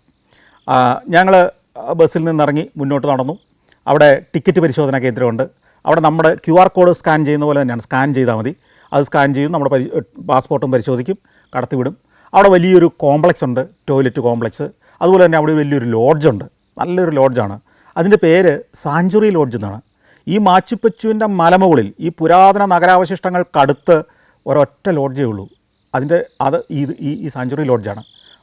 ഞങ്ങൾ ബസ്സിൽ നിന്നിറങ്ങി മുന്നോട്ട് നടന്നു. അവിടെ ടിക്കറ്റ് പരിശോധനാ കേന്ദ്രമുണ്ട്. അവിടെ നമ്മുടെ ക്യു ആർ കോഡ് സ്കാൻ ചെയ്യുന്ന പോലെ തന്നെയാണ്. സ്കാൻ ചെയ്താൽ മതി. അത് സ്കാൻ ചെയ്യും നമ്മുടെ പരി പാസ്പോർട്ടും പരിശോധിക്കും കടത്തിവിടും. അവിടെ വലിയൊരു കോംപ്ലക്സ് ഉണ്ട് ടോയ്ലറ്റ് കോംപ്ലക്സ്. അതുപോലെ തന്നെ അവിടെ വലിയൊരു ലോഡ്ജുണ്ട് നല്ലൊരു ലോഡ്ജാണ്. അതിന്റെ പേര് സാഞ്ചുറി ലോഡ്ജ് എന്നാണ്. ഈ മാച്ചുപ്പച്ചുവിന്റെ മലമുകളിൽ ഈ പുരാതന നഗരാവശിഷ്ടങ്ങൾക്കടുത്ത് ഒരൊറ്റ ലോഡ്ജേ ഉള്ളൂ. അതിന്റെ അത് ഇത് ഈ ഈ സാഞ്ചുറി ലോഡ്ജാണ്.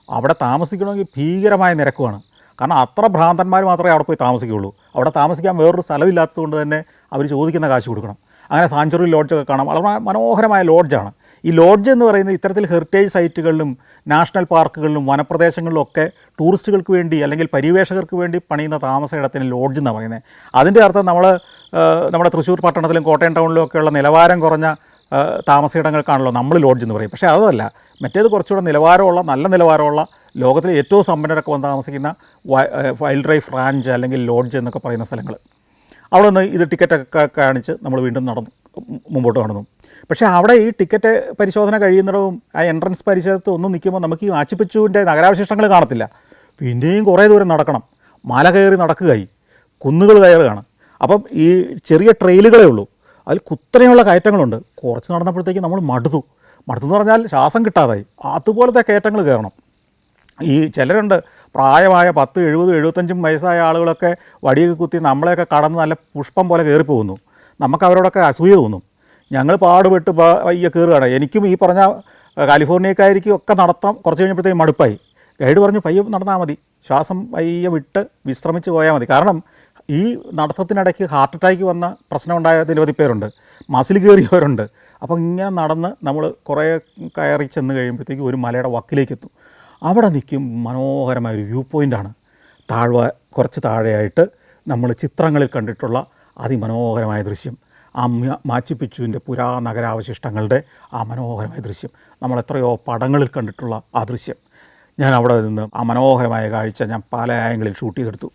അവിടെ താമസിക്കണമെങ്കിൽ ഭീകരമായ നിരക്കുമാണ് കാരണം അത്ര ഭ്രാന്തന്മാർ മാത്രമേ അവിടെ പോയി താമസിക്കുകയുള്ളൂ. അവിടെ താമസിക്കാൻ വേറൊരു സ്ഥലമില്ലാത്തത് കൊണ്ട് തന്നെ അവർ ചോദിക്കുന്ന കാശ് കൊടുക്കണം. അങ്ങനെ സാഞ്ചുറി ലോഡ്ജൊക്കെ കാണാം. വളരെ മനോഹരമായ ലോഡ്ജാണ്. ഈ ലോഡ്ജ് എന്ന് പറയുന്നത് ഇത്തരത്തിൽ ഹെറിറ്റേജ് സൈറ്റുകളിലും നാഷണൽ പാർക്കുകളിലും വനപ്രദേശങ്ങളിലും ഒക്കെ ടൂറിസ്റ്റുകൾക്ക് വേണ്ടി അല്ലെങ്കിൽ പരിവേഷകർക്ക് വേണ്ടി പണിയുന്ന താമസ ഇടത്തിന് ലോഡ്ജ് എന്നാണ് പറയുന്നത്. അതിന്റെ അർത്ഥം നമ്മൾ നമ്മുടെ തൃശ്ശൂർ പട്ടണത്തിലും കോട്ടയം ടൗണിലും ഒക്കെയുള്ള നിലവാരം കുറഞ്ഞ താമസയിടങ്ങൾക്കാണല്ലോ നമ്മൾ ലോഡ്ജ് എന്ന് പറയും. പക്ഷേ അതല്ല മറ്റേത് കുറച്ചുകൂടെ നിലവാരമുള്ള നല്ല നിലവാരമുള്ള ലോകത്തിലെ ഏറ്റവും സമ്പന്നരൊക്കെ വന്ന് താമസിക്കുന്ന വൈൽഡ് ലൈഫ് റാഞ്ച് അല്ലെങ്കിൽ ലോഡ്ജ് എന്നൊക്കെ പറയുന്ന സ്ഥലങ്ങൾ. അവിടെ നിന്ന് ഇത് ടിക്കറ്റൊക്കെ കാണിച്ച് നമ്മൾ വീണ്ടും നടന്നു മുമ്പോട്ട് നടന്നു. പക്ഷേ അവിടെ ഈ ടിക്കറ്റ് പരിശോധന കഴിയുന്നിടവും ആ എൻട്രൻസ് പരിസരത്ത് ഒന്നും നിൽക്കുമ്പോൾ നമുക്ക് ഈ മാച്ചുപിച്ചുവിന്റെ നഗരാവശിഷ്ടങ്ങൾ കാണത്തില്ല. പിന്നെയും കുറേ ദൂരം നടക്കണം. മല കയറി നടക്കുകയായി. കുന്നുകൾ കയറുകയാണ്. അപ്പം ഈ ചെറിയ ട്രെയിലുകളേ ഉള്ളൂ. അതിൽ കുത്തനെയുള്ള കയറ്റങ്ങളുണ്ട്. കുറച്ച് നടന്നപ്പോഴത്തേക്ക് നമ്മൾ മടുത്തു. മടുത്തു എന്ന് പറഞ്ഞാൽ ശ്വാസം കിട്ടാതായി. അതുപോലത്തെ കയറ്റങ്ങൾ കയറണം. ഈ ചിലരുണ്ട് പ്രായമായ പത്ത് എഴുപത് എഴുപത്തഞ്ചും വയസ്സായ ആളുകളൊക്കെ വടിയൊക്കെ കുത്തി നമ്മളെയൊക്കെ കടന്ന് നല്ല പുഷ്പം പോലെ കയറി പോകുന്നു. നമുക്ക് അവരോടൊക്കെ അസൂയ തോന്നും. ഞങ്ങൾ പാടുപെട്ട് പയ്യെ കയറുകയാണ്. എനിക്കും ഈ പറഞ്ഞ കാലിഫോർണിയക്കായിരിക്കും ഒക്കെ നടത്താം കുറച്ച് കഴിഞ്ഞപ്പോഴത്തേക്കും മടുപ്പായി. ഗൈഡ് പറഞ്ഞു പയ്യെ നടന്നാൽ മതി. ശ്വാസം പയ്യെ വിട്ട് വിശ്രമിച്ച് പോയാൽ മതി. കാരണം ഈ നടത്തത്തിനിടയ്ക്ക് ഹാർട്ട് അറ്റാക്ക് വന്ന പ്രശ്നമുണ്ടായ നിരവധി പേരുണ്ട്. മസിൽ കയറിയവരുണ്ട്. അപ്പോൾ ഇങ്ങനെ നടന്ന് നമ്മൾ കുറേ കയറി ചെന്ന് കഴിയുമ്പോഴത്തേക്കും ഒരു മലയുടെ വക്കിലേക്ക് എത്തും അവിടെ നിൽക്കും മനോഹരമായ ഒരു വ്യൂ പോയിന്റാണ് താഴ്വ കുറച്ച് താഴെയായിട്ട് നമ്മൾ ചിത്രങ്ങളിൽ കണ്ടിട്ടുള്ള അതിമനോഹരമായ ദൃശ്യം. ആ മാച്ചിപ്പിച്ചുവിന്റെ പുരാ നഗരാവശിഷ്ടങ്ങളുടെ ആ മനോഹരമായ ദൃശ്യം. നമ്മൾ എത്രയോ പടങ്ങളിൽ കണ്ടിട്ടുള്ള ആ ദൃശ്യം. ഞാൻ അവിടെ നിന്ന് ആ മനോഹരമായ കാഴ്ച ഞാൻ പല ആയങ്ങളിൽ ഷൂട്ട് ചെയ്തെടുത്തു.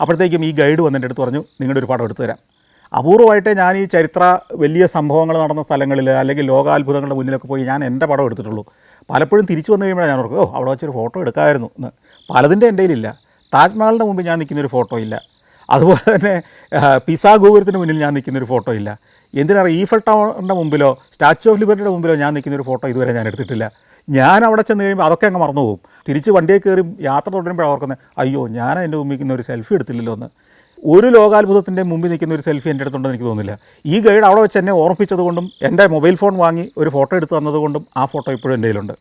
അപ്പോഴത്തേക്കും ഈ ഗൈഡ് വന്നതിന്റെ അടുത്ത് പറഞ്ഞു നിങ്ങളുടെ ഒരു പടം എടുത്തു തരാം. അപൂർവമായിട്ടേ ഞാൻ ഈ ചരിത്ര വലിയ സംഭവങ്ങൾ നടന്ന സ്ഥലങ്ങളിൽ അല്ലെങ്കിൽ ലോകാത്ഭുതങ്ങളുടെ മുന്നിലൊക്കെ പോയി ഞാൻ എന്റെ പടം എടുത്തിട്ടുള്ളൂ. പലപ്പോഴും തിരിച്ചു വന്നു കഴിയുമ്പോൾ ഞാൻ ഓർക്കും ഓ അവിടെ വെച്ചൊരു ഫോട്ടോ എടുക്കാമായിരുന്നു. എന്ന്. പലതിന്റെ എന്റെ കയ്യിലില്ല. താജ്മഹലിന്റെ മുമ്പിൽ ഞാൻ നിൽക്കുന്നൊരു ഫോട്ടോ ഇല്ല. അതുപോലെ തന്നെ പിസ ഗോപുരത്തിന് മുന്നിൽ ഞാൻ നിൽക്കുന്നൊരു ഫോട്ടോ ഇല്ല. എന്തിനാണ് ഈഫൽ ടവറിന്റെ മുമ്പിലോ സ്റ്റാച്യു ഓഫ് ലിബർട്ടിയുടെ മുമ്പിലോ ഞാൻ നിൽക്കുന്നൊരു ഫോട്ടോ ഇതുവരെ ഞാൻ എടുത്തിട്ടില്ല. ഞാൻ അവിടെ ചെന്ന് കഴിയുമ്പോൾ അതൊക്കെ അങ്ങ് മറന്നു പോകും തിരിച്ച് വണ്ടിയിൽ കയറി യാത്ര തുടരുമ്പോഴാണ് ഓർക്കുന്നത് അയ്യോ ഞാൻ എന്റെ മുമ്പിൽ നിൽക്കുന്ന ഒരു സെൽഫി എടുത്തില്ലല്ലോ എന്ന്. ഒരു ലോകാത്ഭുതത്തിന്റെ മുമ്പിൽ നിൽക്കുന്ന ഒരു സെൽഫി എന്റെ അടുത്തുണ്ടെന്ന് എനിക്ക് തോന്നുന്നില്ല. ഈ ഗൈഡ് അവിടെ വെച്ച് എന്നെ ഓർമ്മിപ്പിച്ചതുകൊണ്ടും എന്റെ മൊബൈൽ ഫോൺ വാങ്ങി ഒരു ഫോട്ടോ എടുത്ത് തന്നതുകൊണ്ടും ആ ഫോട്ടോ ഇപ്പോഴും എന്റെ കയ്യിലുണ്ട്.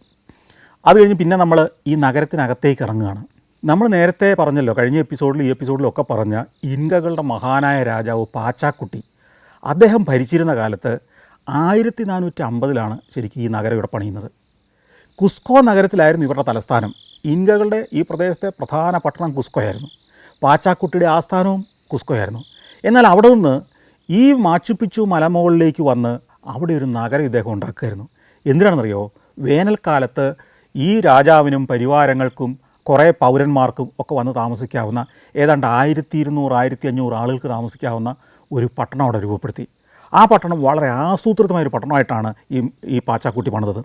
അത് കഴിഞ്ഞ് പിന്നെ നമ്മൾ ഈ നഗരത്തിനകത്തേക്ക് ഇറങ്ങുകയാണ്. നമ്മൾ നേരത്തെ പറഞ്ഞല്ലോ കഴിഞ്ഞ എപ്പിസോഡിൽ ഈ എപ്പിസോഡിലും ഒക്കെ പറഞ്ഞ ഇൻകകളുടെ മഹാനായ രാജാവ് പാച്ചാക്കുട്ടി. അദ്ദേഹം ഭരിച്ചിരുന്ന കാലത്ത് ആയിരത്തി നാനൂറ്റി അമ്പതിലാണ് ശരിക്കും ഈ നഗരം ഇവിടെ പണിയുന്നത്. കുസ്കോ നഗരത്തിലായിരുന്നു ഇവരുടെ തലസ്ഥാനം. ഇൻകകളുടെ ഈ പ്രദേശത്തെ പ്രധാന പട്ടണം കുസ്കോയായിരുന്നു പാച്ചാക്കുട്ടിയുടെ ആസ്ഥാനവും കുസ്കോയായിരുന്നു. എന്നാൽ അവിടെ നിന്ന് ഈ മാച്ചുപിച്ചു മലമുകളിലേക്ക് വന്ന് അവിടെ ഒരു നഗരം ഇദ്ദേഹം ഉണ്ടാക്കുമായിരുന്നു എന്തിനാണെന്നറിയോ? വേനൽക്കാലത്ത് ഈ രാജാവിനും പരിവാരങ്ങൾക്കും കുറേ പൗരന്മാർക്കും ഒക്കെ വന്ന് താമസിക്കാവുന്ന ഏതാണ്ട് ആയിരത്തി ഇരുന്നൂറ് ആയിരത്തി അഞ്ഞൂറ് ആളുകൾക്ക് താമസിക്കാവുന്ന ഒരു പട്ടണം അവിടെ രൂപപ്പെടുത്തി. ആ പട്ടണം വളരെ ആസൂത്രിതമായ ഒരു പട്ടണമായിട്ടാണ് ഈ ഈ പാച്ചാക്കുട്ടി പണിതത്.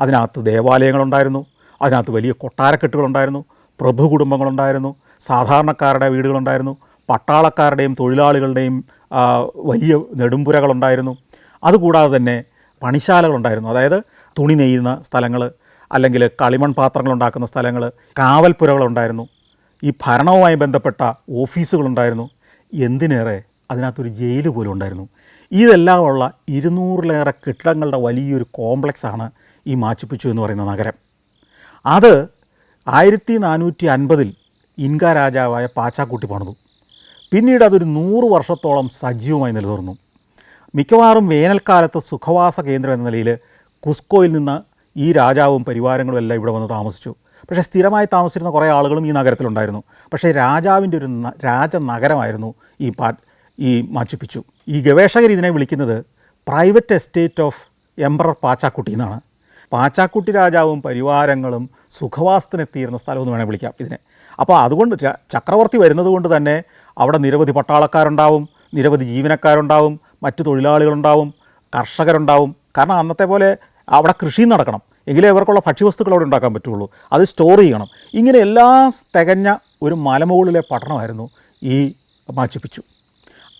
അതിനകത്ത് ദേവാലയങ്ങളുണ്ടായിരുന്നു അതിനകത്ത് വലിയ കൊട്ടാരക്കെട്ടുകളുണ്ടായിരുന്നു പ്രഭു കുടുംബങ്ങളുണ്ടായിരുന്നു സാധാരണക്കാരുടെ വീടുകളുണ്ടായിരുന്നു പട്ടാളക്കാരുടെയും തൊഴിലാളികളുടെയും വലിയ നെടുമ്പുരകളുണ്ടായിരുന്നു. അതുകൂടാതെ തന്നെ പണിശാലകളുണ്ടായിരുന്നു. അതായത് തുണി നെയ്യുന്ന സ്ഥലങ്ങൾ അല്ലെങ്കിൽ കളിമൺ പാത്രങ്ങൾ ഉണ്ടാക്കുന്ന സ്ഥലങ്ങൾ കാവൽപ്പുരകളുണ്ടായിരുന്നു. ഈ ഭരണവുമായി ബന്ധപ്പെട്ട ഓഫീസുകളുണ്ടായിരുന്നു. എന്തിനേറെ അതിനകത്തൊരു ജയിൽ പോലും ഉണ്ടായിരുന്നു. ഇതെല്ലാമുള്ള ഇരുന്നൂറിലേറെ കെട്ടിടങ്ങളുടെ വലിയൊരു കോംപ്ലക്സാണ് ഈ മാച്ചുപിച്ചു എന്ന് പറയുന്ന നഗരം. അത് ആയിരത്തി നാനൂറ്റി അൻപതിൽ ഇൻക രാജാവായ പാച്ചാക്കുട്ടി പണിതു. പിന്നീട് അതൊരു നൂറ് വർഷത്തോളം സജീവമായി നിലനിർന്നു. മിക്കവാറും വേനൽക്കാലത്ത് സുഖവാസ കേന്ദ്രം എന്ന നിലയിൽ കുസ്കോയിൽ നിന്ന് ഈ രാജാവും പരിവാരങ്ങളും എല്ലാം ഇവിടെ വന്ന് താമസിച്ചു. പക്ഷേ സ്ഥിരമായി താമസിച്ചിരുന്ന കുറേ ആളുകളും ഈ നഗരത്തിലുണ്ടായിരുന്നു. പക്ഷേ രാജാവിന്റെ ഒരു രാജനഗരമായിരുന്നു ഈ പാ ഈ മാച്ചുപിച്ചു ഈ ഗവേഷകർ ഇതിനെ വിളിക്കുന്നത് private estate of emperor Pachacuti എന്നാണ്. പാച്ചാക്കുട്ടി രാജാവും പരിവാരങ്ങളും സുഖവാസത്തിനെത്തിയിരുന്ന സ്ഥലമെന്ന് വേണേൽ വിളിക്കാം ഇതിനെ. അപ്പോൾ അതുകൊണ്ട് ചക്രവർത്തി വരുന്നത് കൊണ്ട് തന്നെ അവിടെ നിരവധി പട്ടാളക്കാരുണ്ടാവും നിരവധി ജീവനക്കാരുണ്ടാവും മറ്റു തൊഴിലാളികളുണ്ടാവും കർഷകരുണ്ടാവും. കാരണം അന്നത്തെ പോലെ അവിടെ കൃഷി നടക്കണം. എങ്കിലേ ഇവർക്കുള്ള ഭക്ഷ്യവസ്തുക്കൾ അവിടെ ഉണ്ടാക്കാൻ പറ്റുള്ളൂ. അത് സ്റ്റോർ ചെയ്യണം. ഇങ്ങനെ എല്ലാം തികഞ്ഞ ഒരു മലമുകളിലെ പട്ടണമായിരുന്നു ഈ മാച്ചുപിച്ചു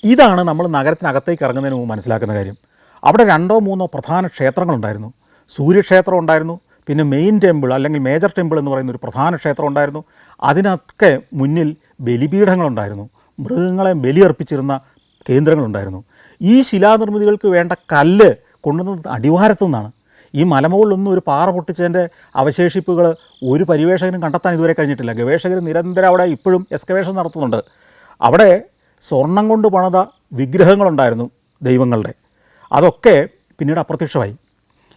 ഇതാണ് നമ്മൾ നഗരത്തിനകത്തേക്ക് ഇറങ്ങുന്നതിന് മുമ്പ് മനസ്സിലാക്കുന്ന കാര്യം. അവിടെ രണ്ടോ മൂന്നോ പ്രധാന ക്ഷേത്രങ്ങളുണ്ടായിരുന്നു. സൂര്യക്ഷേത്രം ഉണ്ടായിരുന്നു. പിന്നെ മെയിൻ ടെമ്പിൾ അല്ലെങ്കിൽ മേജർ ടെമ്പിൾ എന്ന് പറയുന്ന ഒരു പ്രധാന ക്ഷേത്രം ഉണ്ടായിരുന്നു. അതിനൊക്കെ മുന്നിൽ ബലിപീഠങ്ങളുണ്ടായിരുന്നു. മൃഗങ്ങളെ ബലിയർപ്പിച്ചിരുന്ന കേന്ദ്രങ്ങളുണ്ടായിരുന്നു. ഈ ശിലാനിർമ്മിതികൾക്ക് വേണ്ട കല്ല് കൊണ്ടുവന്നത് അടിവാരത്തു നിന്നാണ്. ഈ മലമുകളിലൊന്നും ഒരു പാറ പൊട്ടിച്ചതിന്റെ അവശേഷിപ്പുകൾ ഒരു പരിവേഷകനും കണ്ടെത്താൻ ഇതുവരെ കഴിഞ്ഞിട്ടില്ല. ഗവേഷകർ നിരന്തരം അവിടെ ഇപ്പോഴും എക്സ്കവേഷൻ നടത്തുന്നുണ്ട്. അവിടെ സ്വർണം കൊണ്ട് പണിത വിഗ്രഹങ്ങളുണ്ടായിരുന്നു ദൈവങ്ങളുടെ. അതൊക്കെ പിന്നീട് അപ്രത്യക്ഷമായി.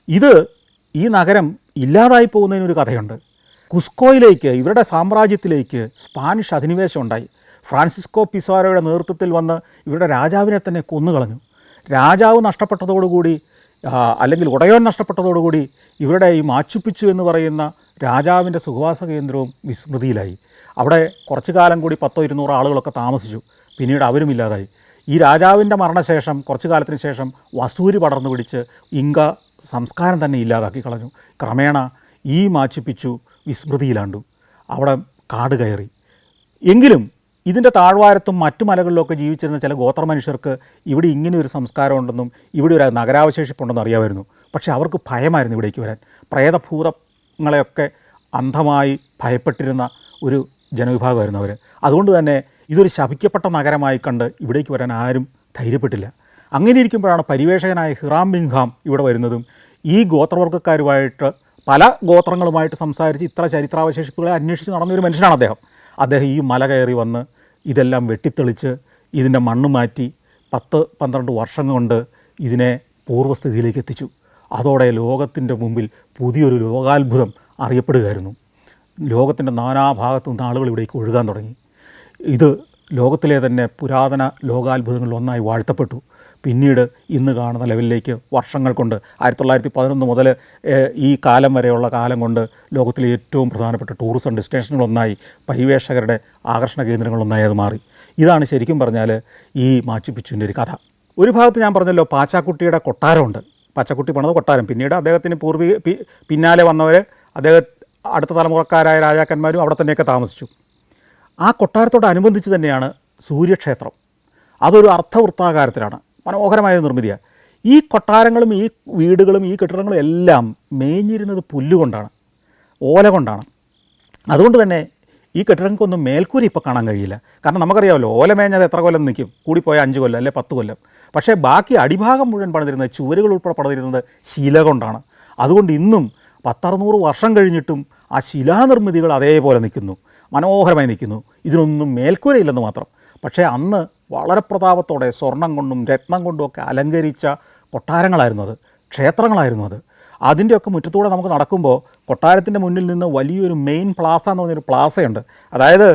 ഇത് ഈ നഗരം ഇല്ലാതായി പോകുന്നതിനൊരു കഥയുണ്ട്. കുസ്കോയിലേക്ക് ഇവരുടെ സാമ്രാജ്യത്തിലേക്ക് സ്പാനിഷ് അധിനിവേശം ഉണ്ടായി ഫ്രാൻസിസ്കോ പിസാരോയുടെ നേതൃത്വത്തിൽ വന്ന് ഇവരുടെ രാജാവിനെ തന്നെ കൊന്നുകളഞ്ഞു. രാജാവ് നഷ്ടപ്പെട്ടതോടുകൂടി അല്ലെങ്കിൽ ഉടയോൻ നഷ്ടപ്പെട്ടതോടുകൂടി ഇവരുടെ ഈ മാച്ചുപ്പിച്ചു എന്ന് പറയുന്ന രാജാവിന്റെ സുഖവാസ കേന്ദ്രവും വിസ്മൃതിയിലായി. അവിടെ കുറച്ചു കാലം കൂടി പത്തോ ഇരുന്നൂറ് ആളുകളൊക്കെ താമസിച്ചു. പിന്നീട് അവരും ഇല്ലാതായി. ഈ രാജാവിന്റെ മരണശേഷം കുറച്ചു കാലത്തിന് ശേഷം വസൂരി പടർന്നു പിടിച്ച് ഇങ്ക സംസ്കാരം തന്നെ ഇല്ലാതാക്കി കളഞ്ഞു. ക്രമേണ ഈ മാച്ചുപ്പിച്ചു വിസ്മൃതിയിലാണ്ടു. അവിടെ കാട് കയറി. എങ്കിലും ഇതിന്റെ താഴ്വാരത്തും മറ്റു മലകളിലൊക്കെ ജീവിച്ചിരുന്ന ചില ഗോത്ര മനുഷ്യർക്ക് ഇവിടെ ഇങ്ങനെ ഒരു സംസ്കാരമുണ്ടെന്നും ഇവിടെ ഒരു നഗരാവശേഷിപ്പുണ്ടെന്നും അറിയാമായിരുന്നു. പക്ഷേ അവർക്ക് ഭയമായിരുന്നു ഇവിടേക്ക് വരാൻ. പ്രേതഭൂതങ്ങളെയൊക്കെ അന്ധമായി ഭയപ്പെട്ടിരുന്ന ഒരു ജനവിഭാഗമായിരുന്നു അവർ അതുകൊണ്ട് തന്നെ ഇതൊരു ശപിക്കപ്പെട്ട നഗരമായി കണ്ട് ഇവിടേക്ക് വരാൻ ആരും ധൈര്യപ്പെട്ടില്ല. അങ്ങനെ ഇരിക്കുമ്പോഴാണ് പരിവേഷകനായ ഹിറാം ബിങ്ഹാം ഇവിടെ വരുന്നതും ഈ ഗോത്രവർഗക്കാരുമായിട്ട് പല ഗോത്രങ്ങളുമായിട്ട് സംസാരിച്ച് ഇത്ര ചരിത്രാവശേഷിപ്പുകളെ അന്വേഷിച്ച് നടന്ന ഒരു മനുഷ്യനാണ് അദ്ദേഹം. അദ്ദേഹം ഈ മല കയറി വന്ന് ഇതെല്ലാം വെട്ടിത്തെളിച്ച് ഇതിന്റെ മണ്ണ് മാറ്റി പത്ത് പന്ത്രണ്ട് വർഷം കൊണ്ട് ഇതിനെ പൂർവസ്ഥിതിയിലേക്ക് എത്തിച്ചു. അതോടെ ലോകത്തിന്റെ മുമ്പിൽ പുതിയൊരു ലോകാത്ഭുതം അറിയപ്പെടുകയായിരുന്നു. ലോകത്തിന്റെ നാനാഭാഗത്തു നിന്ന് ആളുകൾ ഇവിടേക്ക് ഒഴുകാൻ തുടങ്ങി. ഇത് ലോകത്തിലെ തന്നെ പുരാതന ലോകാത്ഭുതങ്ങളിൽ ഒന്നായി വാഴ്ത്തപ്പെട്ടു. പിന്നീട് ഇന്ന് കാണുന്ന ലെവലിലേക്ക് വർഷങ്ങൾ കൊണ്ട് ആയിരത്തി തൊള്ളായിരത്തി പതിനൊന്ന് മുതൽ ഈ കാലം വരെയുള്ള കാലം കൊണ്ട് ലോകത്തിലെ ഏറ്റവും പ്രധാനപ്പെട്ട ടൂറിസം ഡെസ്റ്റിനേഷനുകളൊന്നായി പരിവേഷകരുടെ ആകർഷണ കേന്ദ്രങ്ങളൊന്നായി അത് മാറി. ഇതാണ് ശരിക്കും പറഞ്ഞാൽ ഈ മാച്ചുപിച്ചുവിന്റെ ഒരു കഥ. ഒരു ഭാഗത്ത് ഞാൻ പറഞ്ഞല്ലോ പാച്ചാക്കുട്ടിയുടെ കൊട്ടാരമുണ്ട്. പാച്ചാക്കുട്ടി പണിത് കൊട്ടാരം. പിന്നീട് അദ്ദേഹത്തിന് പൂർവി പിന്നാലെ വന്നവർ അദ്ദേഹം അടുത്ത തലമുറക്കാരായ രാജാക്കന്മാരും അവിടെ തന്നെയൊക്കെ താമസിച്ചു. ആ കൊട്ടാരത്തോടനുബന്ധിച്ച് തന്നെയാണ് സൂര്യക്ഷേത്രം. അതൊരു അർത്ഥവൃത്താകാരത്തിലാണ് മനോഹരമായ നിർമ്മിതിയാണ്. ഈ കൊട്ടാരങ്ങളും ഈ വീടുകളും ഈ കെട്ടിടങ്ങളും എല്ലാം മേഞ്ഞിരുന്നത് പുല്ലുകൊണ്ടാണ് ഓല കൊണ്ടാണ്. അതുകൊണ്ട് തന്നെ ഈ കെട്ടിടങ്ങൾക്കൊന്നും മേൽക്കൂരി ഇപ്പോൾ കാണാൻ കഴിയില്ല. കാരണം നമുക്കറിയാമല്ലോ ഓല മേഞ്ഞത് എത്ര കൊല്ലം നിൽക്കും? കൂടിപ്പോയ അഞ്ച് കൊല്ലം അല്ലെ പത്ത് കൊല്ലം. പക്ഷേ ബാക്കി അടിഭാഗം മുഴുവൻ പണിതിരുന്നത് ചുവരുകൾ ഉൾപ്പെടെ പണിതിരുന്നത് ശില കൊണ്ടാണ്. അതുകൊണ്ട് ഇന്നും പത്തറുന്നൂറ് വർഷം കഴിഞ്ഞിട്ടും ആ ശിലാനിർമ്മിതികൾ അതേപോലെ നിൽക്കുന്നു. മനോഹരമായി നിൽക്കുന്നു. ഇതിനൊന്നും മേൽക്കൂരയില്ലെന്ന് മാത്രം. പക്ഷേ അന്ന് വളരെ പ്രതാപത്തോടെ സ്വർണം കൊണ്ടും രത്നം കൊണ്ടും ഒക്കെ അലങ്കരിച്ച കൊട്ടാരങ്ങളായിരുന്നു അത് ക്ഷേത്രങ്ങളായിരുന്നു അത്. അതിന്റെയൊക്കെ മുറ്റത്തൂടെ നമുക്ക് നടക്കുമ്പോൾ കൊട്ടാരത്തിന്റെ മുന്നിൽ നിന്ന് വലിയൊരു മെയിൻ പ്ലാസ എന്ന് പറഞ്ഞൊരു പ്ലാസയുണ്ട് അതായത്